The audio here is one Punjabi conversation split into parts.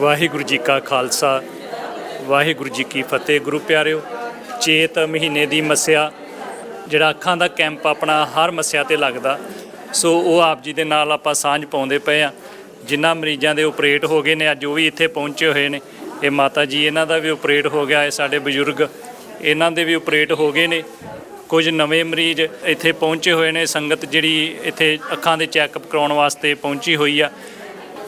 ਵਾਹਿਗੁਰੂ ਜੀ ਕਾ ਖਾਲਸਾ, ਵਾਹਿਗੁਰੂ ਜੀ ਕੀ ਫਤਿਹ। ਗੁਰੂ ਪਿਆਰਿਓ, ਚੇਤ ਮਹੀਨੇ ਦੀ ਮੱਸਿਆ, ਜਿਹੜਾ ਅੱਖਾਂ ਦਾ ਕੈਂਪ ਆਪਣਾ ਹਰ ਮੱਸਿਆ ਤੇ ਲੱਗਦਾ, ਸੋ ਉਹ ਆਪ ਜੀ ਦੇ ਨਾਲ ਆਪਾਂ ਸਾਂਝ ਪਾਉਂਦੇ ਪਏ ਆ ਜਿਨ੍ਹਾਂ ਮਰੀਜ਼ਾਂ ਦੇ ਆਪਰੇਟ ਹੋ ਗਏ ਨੇ, ਅੱਜ ਉਹ ਵੀ ਇੱਥੇ ਪਹੁੰਚੇ ਹੋਏ ਨੇ। ਇਹ ਮਾਤਾ ਜੀ, ਇਹਨਾਂ ਦਾ ਵੀ ਆਪਰੇਟ ਹੋ ਗਿਆ, ਇਹ ਸਾਡੇ ਬਜ਼ੁਰਗ, ਇਹਨਾਂ ਦੇ ਵੀ ਆਪਰੇਟ ਹੋ ਗਏ ਨੇ। ਕੁਝ ਨਵੇਂ ਮਰੀਜ਼ ਇੱਥੇ ਪਹੁੰਚੇ ਹੋਏ ਨੇ, ਸੰਗਤ ਜਿਹੜੀ ਇੱਥੇ ਅੱਖਾਂ ਦੇ ਚੈੱਕਅਪ ਕਰਾਉਣ ਵਾਸਤੇ ਪਹੁੰਚੀ ਹੋਈ ਆ।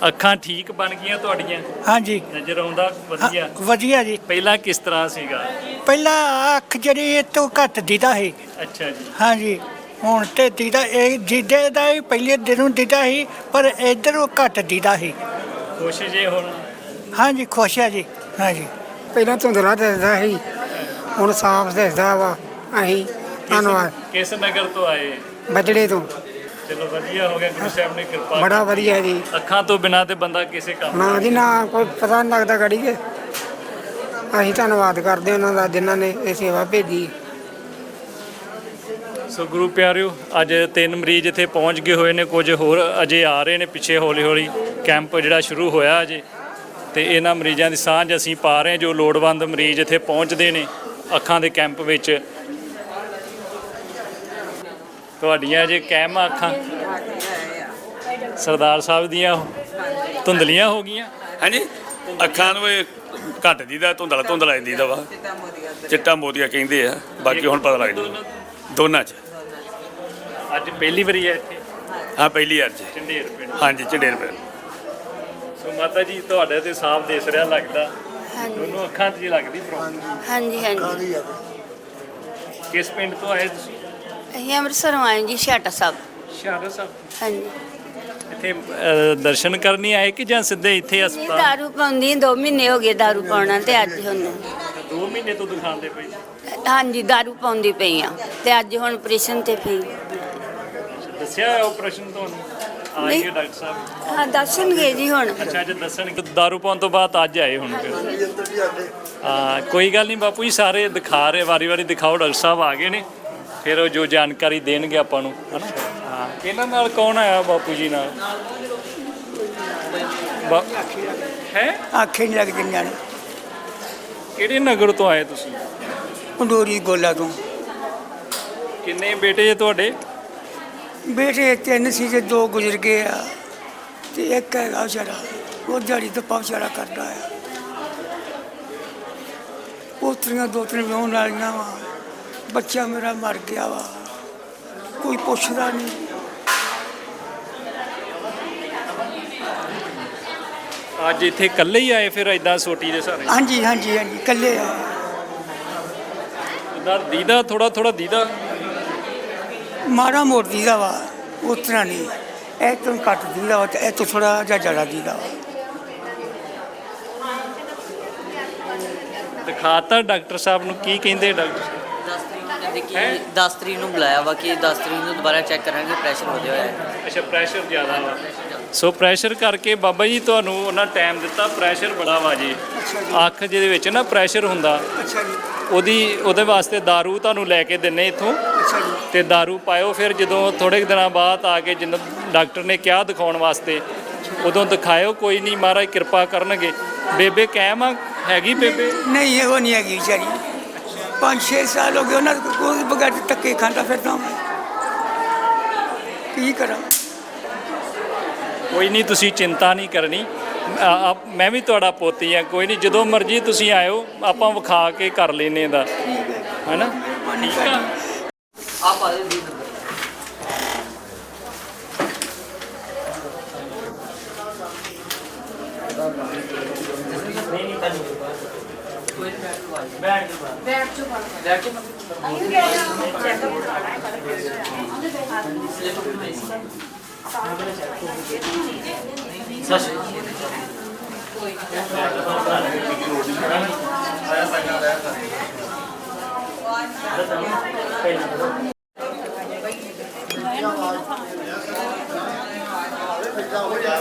ਅੱਖਾਂ ਠੀਕ ਬਣ ਗਈਆਂ ਤੁਹਾਡੀਆਂ? ਹਾਂਜੀ। ਨਜ਼ਰ ਆਉਂਦਾ? ਵਧੀਆ। ਹਾਂ, ਵਧੀਆ ਜੀ। ਪਹਿਲਾਂ ਕਿਸ ਤਰ੍ਹਾਂ ਸੀਗਾ? ਪਹਿਲਾਂ ਅੱਖ ਜਿਹੜੀ ਇਹ ਤੋਂ ਘੱਟ ਦੀਦਾ ਸੀ। ਅੱਛਾ ਜੀ। ਹਾਂਜੀ। ਹੁਣ ਤੇ ਦੀਦਾ ਇਹ ਜਿੱਦੇ ਦਾ ਹੀ ਪਹਿਲੇ ਦਿਨੋਂ ਦੀਦਾ ਸੀ ਪਰ ਇਧਰੋਂ ਘੱਟ ਦੀਦਾ ਸੀ। ਖੁਸ਼ ਜੇ ਹੁਣ? ਹਾਂਜੀ ਖੁਸ਼ ਆ ਜੀ। ਹਾਂਜੀ। ਪਹਿਲਾਂ ਧੁੰਦਲਾ ਦਿਸਦਾ ਸੀ। ਹੁਣ ਸਾਫ਼ ਦਿਸਦਾ ਵਾ। ਅਸੀਂ ਧੰਨਵਾਦ। ਕਿਸ ਨਗਰ ਤੋਂ ਆਏ? ਬਜੜੇ ਤੋਂ। ਚਲੋ ਵਧੀਆ ਹੋ ਗਿਆ ਗੁਰੂ ਸਾਹਿਬ ਨੇ ਕਿਰਪਾ ਬੜਾ ਵਧੀਆ ਜੀ। ਅੱਖਾਂ ਤੋਂ ਬਿਨਾਂ ਤੇ ਬੰਦਾ ਕਿਸੇ ਕੰਮ ਨਾ ਜੀ ਨਾ ਕੋਈ ਪਤਾ ਨਹੀਂ ਲੱਗਦਾ ਗੜੀ ਕੇ ਅਸੀਂ ਧੰਨਵਾਦ ਕਰਦੇ ਉਹਨਾਂ ਦਾ ਜਿਨ੍ਹਾਂ ਨੇ ਇਹ ਸੇਵਾ ਭੇਜੀ। ਸੋ ਗੁਰੂ ਪਿਆਰਿਓ ਅੱਜ ਤਿੰਨ ਮਰੀਜ਼ ਇੱਥੇ ਪਹੁੰਚ ਗਏ ਹੋਏ ਨੇ ਕੁਝ ਹੋਰ ਅਜੇ ਆ ਰਹੇ ਨੇ ਪਿੱਛੇ ਹੌਲੀ ਹੌਲੀ ਕੈਂਪ ਜਿਹੜਾ ਸ਼ੁਰੂ ਹੋਇਆ ਅਜੇ। ਤੇ ਇਹਨਾਂ ਮਰੀਜ਼ਾਂ ਦੀ ਸਾਂਝ ਅਸੀਂ ਪਾ ਰਹੇ ਜੋ ਲੋੜਵੰਦ ਮਰੀਜ਼ ਇੱਥੇ ਪਹੁੰਚਦੇ ਨੇ ਅੱਖਾਂ ਦੇ ਕੈਂਪ ਵਿੱਚ। ਤੁਹਾਡੀਆਂ ਅਜੇ ਕਾਇਮ ਆ ਅੱਖਾਂ। ਸਰਦਾਰ ਸਾਹਿਬ ਦੀਆਂ ਧੁੰਦਲੀਆਂ ਹੋ ਗਈਆਂ। ਹਾਂਜੀ? ਅੱਖਾਂ ਨੂੰ ਇਹ ਘੱਟ ਦੀਦਾ ਧੁੰਦਲਾ ਧੁੰਦਲਾ ਦੀਦਾ ਵਾ। ਚਿੱਟਾ ਮੋਤੀਆ ਕਹਿੰਦੇ ਆ ਬਾਕੀ ਹੁਣ ਪਤਾ ਲੱਗ ਜੂ ਦੋਨਾਂ ਚ। ਅੱਜ ਪਹਿਲੀ ਵਾਰੀ ਹੈ ਇੱਥੇ? ਹਾਂ ਪਹਿਲੀ ਵਾਰ ਝੰਡੇਰ ਪਿੰਡ। ਹਾਂਜੀ ਝੰਡੇਰ ਪੈ ਸੋ ਮਾਤਾ ਜੀ ਤੁਹਾਡੇ ਤੇ ਸਾਫ਼ ਦਿਸ ਰਿਹਾ ਲੱਗਦਾ। ਦੋਨੋਂ ਅੱਖਾਂ 'ਚ ਹੀ ਲੱਗਦੀ ਪ੍ਰੋਬਲਮ ਹਾਂਜੀ ਹਾਂਜੀ। ਕਿਸ ਪਿੰਡ ਤੋਂ ਆਏ ਤੁਸੀਂ? ਅਸੀਂ ਅੰਮ੍ਰਿਤਸਰੋਂ ਆਏ ਜੀ ਛਾਟਾ ਸਾਹਿਬ। ਸ਼ਹਾਰਾ ਸਾਹਿਬ। ਹਾਂਜੀ। ਇੱਥੇ ਦਰਸ਼ਨ ਕਰਨੀ ਆਏ ਕਿ ਜਾਂ ਸਿੱਧੇ ਇੱਥੇ ਹਸਪਤਾਲ? ਦਾਰੂ ਪਾਉਂਦੀ 2 ਮਹੀਨੇ ਹੋ ਗਏ ਦਾਰੂ ਪਾਉਣਾ ਤੇ ਅੱਜ ਹੁਣ। ਦੋ ਮਹੀਨੇ ਤੋਂ ਦਿਖਾਉਂਦੇ ਪਏ ਹਾਂਜੀ ਦਾਰੂ ਪਾਉਂਦੀ ਪਈ ਆ ਤੇ ਅੱਜ ਹੁਣ ਆਪਰੇਸ਼ਨ ਤੇ ਪਈ। ਦੱਸਿਆ ਆਪਰੇਸ਼ਨ ਤੁਹਾਨੂੰ? ਆਏ ਨਹੀਂ। ਡਾਕਟਰ ਸਾਹਿਬ। ਹਾਂ ਦੱਸਣਗੇ ਜੀ ਹੁਣ। ਅੱਛਾ ਅੱਜ ਦੱਸਣਗੇ ਦਾਰੂ ਪਾਉਣ ਤੋਂ ਬਾਅਦ ਅੱਜ ਆਏ ਹੁਣ ਫਿਰ ਆ ਕੋਈ ਗੱਲ ਨਹੀਂ ਬਾਪੂ ਜੀ ਸਾਰੇ ਦਿਖਾ ਰਹੇ ਵਾਰੀ ਵਾਰੀ ਦਿਖਾਓ ਡਾਕਟਰ ਸਾਹਿਬ ਆ ਗਏ ਨੇ। ਫਿਰ ਉਹ ਜੋ ਜਾਣਕਾਰੀ ਦੇਣਗੇ ਆਪਾਂ ਨੂੰ ਹਨਾ? ਹਾਂ। ਇਹਨਾਂ ਨਾਲ ਕੌਣ ਆਇਆ ਬਾਪੂ ਜੀ ਨਾਲ? ਹੈ? ਅੱਖੇ ਨਹੀਂ ਲੱਗਦੀਆਂ ਨੇ। ਕਿਹੜੇ ਨਗਰ ਤੋਂ ਆਏ ਤੁਸੀਂ? ਪੰਡੋਰੀ ਗੋਲਾ ਤੋਂ। ਕਿੰਨੇ ਬੇਟੇ ਜੇ ਤੁਹਾਡੇ? ਬੇਟੇ ਤਿੰਨ ਸੀ ਤੇ ਦੋ ਗੁਜ਼ਰ ਗਏ ਆ ਤੇ ਇੱਕ ਹੈਗਾ ਵਿਚਾਰਾ ਉਹ ਦਿਹਾੜੀ ਤੋਂ ਵਿਚਾਰਾ ਕਰਦਾ ਆ। ਪੋਤਰੀਆਂ ਦੋ ਤਿੰਨ ਵਿਆਹੁਣ ਵਾਲੀਆਂ ਵਾ। ਬੱਚਾ ਮੇਰਾ ਮਰ ਗਿਆ ਵਾ। ਕੋਈ ਪੁੱਛਦਾ ਨਹੀਂ ਅੱਜ ਇੱਥੇ ਇਕੱਲੇ ਹੀ ਆਏ ਫਿਰ ਐਦਾਂ ਸੋਟੀ ਦੇ ਸਾਰੇ? ਹਾਂਜੀ ਹਾਂਜੀ ਹਾਂਜੀ ਇਕੱਲੇ ਆ। ਦਾ ਦੀਦਾ ਥੋੜਾ ਥੋੜਾ ਦੀਦਾ? ਮਾਰਾ ਮੋਟੀ ਦਾ ਵਾ ਉਤਰਾ ਨਹੀਂ ਇਹ ਤੋਂ ਘੱਟ ਦੀਦਾ ਵਾ ਤੇ ਇਹ ਤੋਂ ਥੋੜਾ ਜਿਹਾ ਜ਼ਿਆਦਾ ਦੀਦਾ ਵਾ। ਦਿਖਾਤਾ ਡਾਕਟਰ ਸਾਹਿਬ ਨੂੰ ਕੀ ਕਹਿੰਦੇ ਡਾਕਟਰ ਸਾਹਿਬ? 10 ਤਰੀਕ ਨੂੰ ਕਹਿੰਦੇ ਕਿ 10 ਤਰੀਕ ਨੂੰ ਬੁਲਾਇਆ ਵਾ ਕਿ 10 ਤਰੀਕ ਨੂੰ ਦੁਬਾਰਾ ਚੈੱਕ ਕਰਾਂਗੇ ਪ੍ਰੈਸ਼ਰ ਵਧਿਆ ਹੋਇਆ ਹੈ ਅੱਛਾ ਪ੍ਰੈਸ਼ਰ ਜ਼ਿਆਦਾ ਵਾ ਸੋ ਪ੍ਰੈਸ਼ਰ ਕਰਕੇ ਬਾਬਾ ਜੀ ਤੁਹਾਨੂੰ ਉਹਨਾਂ ਟਾਈਮ ਦਿੱਤਾ ਪ੍ਰੈਸ਼ਰ ਬੜਾ ਵਾ ਜੀ ਅੱਖ ਜਿਹਦੇ ਵਿੱਚ ਨਾ ਪ੍ਰੈਸ਼ਰ ਹੁੰਦਾ ਅੱਛਾ ਜੀ ਉਹਦੀ ਉਹਦੇ ਵਾਸਤੇ दारू ਤੁਹਾਨੂੰ ਲੈ ਕੇ ਦਿੰਨੇ ਇੱਥੋਂ ਅੱਛਾ ਜੀ ਤੇ दारू ਪਾਇਓ ਫਿਰ ਜਦੋਂ ਥੋੜੇ ਕੁ ਦਿਨਾਂ ਬਾਅਦ ਆ ਕੇ ਜਿੰਨ ਡਾਕਟਰ ਨੇ ਕਿਹਾ ਦਿਖਾਉਣ ਵਾਸਤੇ ਉਦੋਂ ਦਿਖਾਇਓ ਕੋਈ ਨਹੀਂ ਮਹਾਰਾਜ ਕਿਰਪਾ ਕਰਨਗੇ ਬੇਬੇ ਕਾਇਮ ਆ ਹੈਗੀ ਬੇਬੇ ਨਹੀਂ ਇਹ ਉਹ ਨਹੀਂ ਹੈਗੀ ਵਿਚਾਰੀ ਪੰਜ ਛੇ ਸਾਲ ਹੋ ਗਏ ਉਹਨਾਂ ਕੋਲ ਕੋਈ ਬਗੈਰ ਟੱਕੇ ਖਾਂਦਾ ਫਿਰਦਾ ਮੈਂ। ਕੀ ਕਰਾਂ? ਕੋਈ ਨਹੀਂ ਤੁਸੀਂ ਚਿੰਤਾ ਨਹੀਂ ਕਰਨੀ। ਆ- ਮੈਂ ਵੀ ਤੁਹਾਡਾ ਪੋਤੀ ਆ ਕੋਈ ਨਹੀਂ ਜਦੋਂ ਮਰਜ਼ੀ ਤੁਸੀਂ ਆਇਓ ਆਪਾਂ ਵਿਖਾ ਕੇ ਕਰ ਲੈਨੇ ਦਾ ਹੈਨਾ? ਠੀਕ ਆ? ਬੈਠ ਜਾ ਬੈਠ ਜਾ ਬੈਠ ਜਾ ਅਸੀਂ ਵੀ ਚੈੱਕਅਪ ਕਰਾਉਣਾ ਹੈ ਪਰ ਕਿਸ ਤਰ੍ਹਾਂ ਉਹਦੇ ਬੈਠਾ ਦੇ ਸਸ ਕੋਈ ਆਇਆ ਪਹਿਲਾਂ ਆਇਆ ਪਹਿਲਾਂ ਹੋ ਜਾ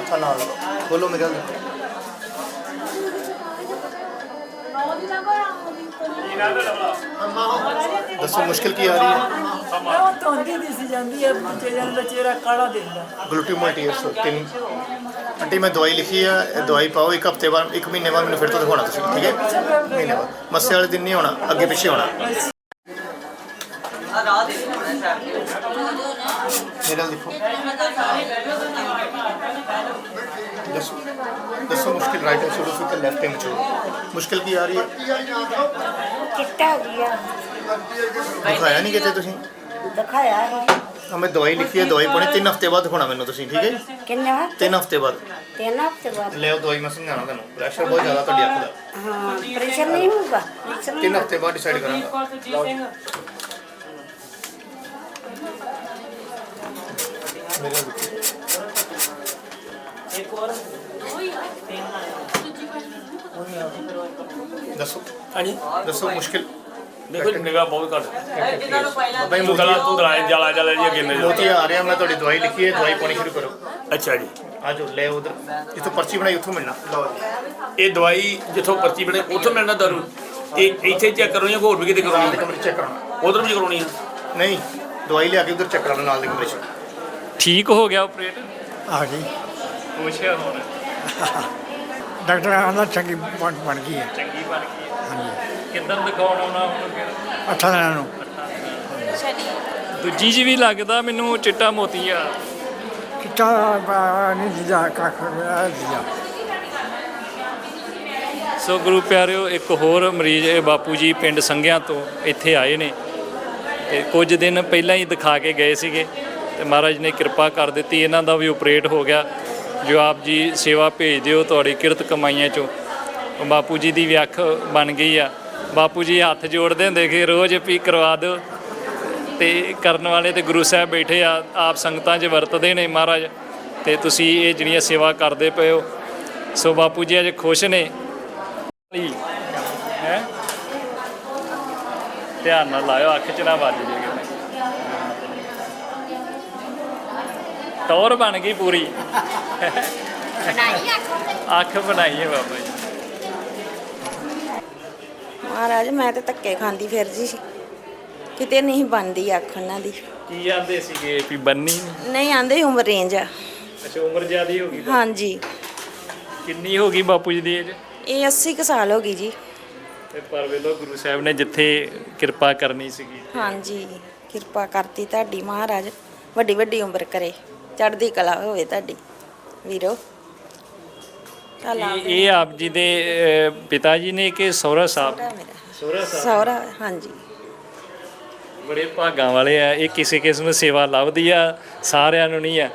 ਅੱਛਾ ਨਾਲ ਬੋਲੋ ਮੇਰੇ ਨਾਲ ਦੱਸੋ ਮੁਸ਼ਕਿਲ ਕੀ ਆ ਰਹੀ ਹੈ? ਉਹ ਤੋਂਦੀ ਦਿਸ ਜਾਂਦੀ ਹੈ ਚੇਹਰਾ ਦਾ ਚਿਹਰਾ ਕਾਲਾ ਦਿਖਦਾ ਗਲੂਟੀਮੋਟੀਅਸ ਤਿੰਨ। ਆਂਟੀ ਮੈਂ ਦਵਾਈ ਲਿਖੀ ਆ ਇਹ ਦਵਾਈ ਪਾਓ ਇੱਕ ਹਫ਼ਤੇ ਬਾਅਦ ਇੱਕ ਮਹੀਨੇ ਬਾਅਦ ਮੈਨੂੰ ਫਿਰ ਤੋਂ ਦਿਖਾਉਣਾ ਤੁਸੀਂ ਠੀਕ ਹੈ? ਮਹੀਨੇ ਬਾਅਦ। ਮੱਸੇ ਵਾਲੇ ਦਿਨ ਨਹੀਂ ਹੋਣਾ ਅੱਗੇ ਪਿੱਛੇ ਹੋਣਾ। ਆ ਰਾਤ ਦੇ ਹੋਣਾ ਸਾਹਿਬ ਮੇਰੇ ਲਿਖੋ ਦੱਸੋ ਦੱਸੋ ਮੁਸ਼ਕਿਲ ਰਾਈਟ ਹੈ ਸ਼ੁਰੂ ਤੋਂ ਲੈਫਟ ਹੈਂਡ ਚੋ ਮੁਸ਼ਕਿਲ ਕੀ ਆ ਰਹੀ ਹੈ ਕਿੱਟਾ ਹੋ ਗਿਆ ਦਿਖਾਇਆ ਨਹੀਂ ਕਿਤੇ ਤੁਸੀਂ ਦਿਖਾਇਆ ਹੈ ਤਾਂ ਮੈਂ ਦਵਾਈ ਲਿਖੀ ਹੈ ਦਵਾਈ ਪਾਉਣੀ ਤਿੰਨ ਹਫ਼ਤੇ ਬਾਅਦ ਦਿਖਾਉਣਾ ਮੈਨੂੰ ਤੁਸੀਂ ਠੀਕ ਹੈ ਕਿੰਨੇ ਵਾਰ ਤਿੰਨ ਹਫ਼ਤੇ ਬਾਅਦ ਤਿੰਨ ਹਫ਼ਤੇ ਬਾਅਦ ਲੈ ਉਹ ਦਵਾਈ ਮੈਂ ਸਮਝਾਣਾ ਤੁਹਾਨੂੰ ਪ੍ਰੈਸ਼ਰ ਬਹੁਤ ਜ਼ਿਆਦਾ ਤੁਹਾਡੀ ਅੱਖ ਦਾ ਹਾਂ ਪ੍ਰੈਸ਼ਰ ਨਹੀਂ ਹੋਊਗਾ ਪ੍ਰੈਸ਼ਰ ਤਿੰਨ ਹਫ਼ਤੇ ਬਾਅਦ ਡਿਸਾਈਡ ਕਰਾਂਗਾ ਮੇਰੇ ਨਾਲ ਲਿਖੋ। ਦੱਸੋ। ਹਾਂਜੀ? ਦੱਸੋ ਮੁਸ਼ਕਿਲ। ਦੇਖੋ ਨਿਗਾਹ ਬਹੁਤ ਘੱਟ। ਜਿਨ੍ਹਾਂ ਨੂੰ ਪਹਿਲਾਂ ਬਾਈ ਜਾਲਾ ਜਾਲਾ ਜੀ ਅੱਗੇ ਨਜ਼ਰ ਮੋਤੀ ਆ ਰਿਹਾ ਮੈਂ ਤੁਹਾਡੀ ਦਵਾਈ ਲਿਖੀ ਹੈ ਦਵਾਈ ਪਾਉਣੀ ਸ਼ੁਰੂ ਕਰੋ। ਅੱਛਾ ਜੀ। ਆਜੋ ਲੈ ਉਧਰ। ਜਿੱਥੋਂ ਪਰਚੀ ਬਣਾਈ ਉੱਥੋਂ ਮਿਲਣਾ। ਲਓ ਜੀ। ਇਹ ਦਵਾਈ ਜਿੱਥੋਂ ਪਰਚੀ ਬਣੇ ਉੱਥੋਂ ਮਿਲਣਾ ਦਾਰੂ। ਇਹ ਇੱਥੇ ਚੈੱਕ ਕਰੋਣੀ ਹੋਰ ਵੀ ਕਿਤੇ ਕਰਾਉਣੀ ਦੇ ਕਮਰੇ ਚੈੱਕ ਕਰਾਉਣਾ। ਉਧਰ ਵੀ ਕਰਾਉਣੀ ਆ ਨਹੀਂ ਦਵਾਈ ਲਿਆ ਕੇ ਉਧਰ ਚੈੱਕ ਕਰਾਉਣਾ ਨਾਲ ਦੇ ਕਮਰੇ 'ਚ। ਠੀਕ ਹੋ ਗਿਆ। ਆਪਰੇਟ ਆ ਗਈ। ਪੁੱਛਿਆ ਹੁਣ। ਡਾਕਟਰ ਆਂਦਾ ਚੰਗੀ ਬਣ ਬਣ ਗਈ ਹੈ। ਚੰਗੀ ਬਣ ਗਈ ਹਾਂਜੀ। ਕਿੱਦਾਂ ਦਿਖਾਉਣ ਆਉਣਾ ਹੁਣ ਫਿਰ? ਅੱਠਾਂ ਦਿਨਾਂ ਨੂੰ। ਦੂਜੀ ਜੀ ਵੀ ਲੱਗਦਾ ਮੈਨੂੰ ਚਿੱਟਾ ਮੋਤੀ ਆ ਕਿੱਟਾ ਆ, ਨਹੀਂ ਦਿਆ ਕੱਖ ਆ ਦਿਆ ਸੋ ਗੁਰੂ ਪਿਆਰਿਓ ਇੱਕ ਹੋਰ ਮਰੀਜ਼ ਇਹ ਬਾਪੂ ਜੀ ਪਿੰਡ ਸੰਘਿਆਂ ਤੋਂ ਇੱਥੇ ਆਏ ਨੇ। ਤੇ ਕੁਝ ਦਿਨ ਪਹਿਲਾਂ ਹੀ ਦਿਖਾ ਕੇ ਗਏ ਸੀਗੇ। ਤੇ ਮਹਾਰਾਜ ਨੇ ਕਿਰਪਾ ਕਰ ਦਿੱਤੀ ਇਹਨਾਂ ਦਾ ਵੀ ਆਪਰੇਟ ਹੋ ਗਿਆ। ਜੋ ਆਪ ਜੀ ਸੇਵਾ ਭੇਜ ਦਿਓ, ਤੁਹਾਡੀ ਕਿਰਤ ਕਮਾਈਆਂ ਚੋਂ। ਬਾਪੂ ਜੀ ਦੀ ਵੀ ਬਣ ਗਈ ਆ। ਬਾਪੂ ਜੀ ਹੱਥ ਜੋੜਦੇ ਹੁੰਦੇ ਕਿ ਰੋਜ਼ ਵੀ ਕਰਵਾ ਦਿਓ। ਤੇ ਕਰਨ ਵਾਲੇ ਤੇ ਗੁਰੂ ਸਾਹਿਬ ਬੈਠੇ ਆ, ਆਪ ਸੰਗਤਾਂ 'ਚ ਵਰਤਦੇ ਨੇ ਮਹਾਰਾਜ। ਤੇ ਤੁਸੀਂ ਇਹ ਜਿਹੜੀਆਂ ਸੇਵਾ ਕਰਦੇ ਪਏ ਹੋ, ਸੋ ਬਾਪੂ ਜੀ ਅੱਜ ਖੁਸ਼ ਨੇ। ਹੈ? ਧਿਆਨ ਨਾਲ ਲਾਇਓ, ਅੱਖ 'ਚ ਨਾ ਵੱਜ ਜੇ। ਟੌਰ ਬਣ ਗਈ ਪੂਰੀ। ਅੱਖ ਬਣਾਈ ਹੈ ਬਾਬਾ ਜੀ। ਮਹਾਰਾਜ ਮੈਂ ਤੇ ਧੱਕੇ ਖਾਂਦੀ ਫਿਰ ਜੀ ਕਿਤੇ ਨਹੀਂ ਬਣਦੀ ਅੱਖ ਉਹਨਾਂ ਦੀ। ਕੀ ਆਂਦੇ ਸੀਗੇ ਵੀ ਬੰਨੀ? ਨਹੀਂ ਆਂਦੇ ਉਮਰ ਰੇਂਜ ਆ। ਅੱਛਾ ਉਮਰ ਜ਼ਿਆਦੀ ਹੋ ਗਈ ਹਾਂਜੀ। ਕਿੰਨੀ ਹੋ ਗਈ ਬਾਪੂ ਜੀ ਦੀ ਏਜ ਇਹ 80 ਕੁ ਸਾਲ ਹੋ ਗਈ ਜੀ। ਤੇ ਪਰ ਵੇਲੋ ਗੁਰੂ ਸਾਹਿਬ ਨੇ ਜਿੱਥੇ ਕਿਰਪਾ ਕਰਨੀ ਸੀਗੀ। ਹਾਂਜੀ ਕਿਰਪਾ ਕਰਤੀ ਤੁਹਾਡੀ ਮਹਾਰਾਜ। ਵੱਡੀ ਵੱਡੀ ਉਮਰ ਕਰੇ। ਚੜ੍ਹਦੀ ਕਲਾ ਹੋਵੇ ਤੁਹਾਡੀ। ਵੀਰੋ ਇਹ ਇਹ ਆਪ ਜੀ ਦੇ ਅਹ, ਪਿਤਾ ਜੀ ਨੇ ਕਿ ਸਹੁਰਾ ਸਾਹਿਬ? ਮੇਰਾ। ਸਹੁਰਾ ਸਾਹਿਬ। ਸਹੁਰਾ ਹਾਂਜੀ। ਬੜੇ ਭਾਗਾਂ ਵਾਲੇ ਆ ਇਹ ਕਿਸੇ ਕਿਸਮ ਦੀ ਸੇਵਾ ਲੱਭਦੀ ਆ ਸਾਰਿਆਂ ਨੂੰ ਨਹੀਂ ਆ।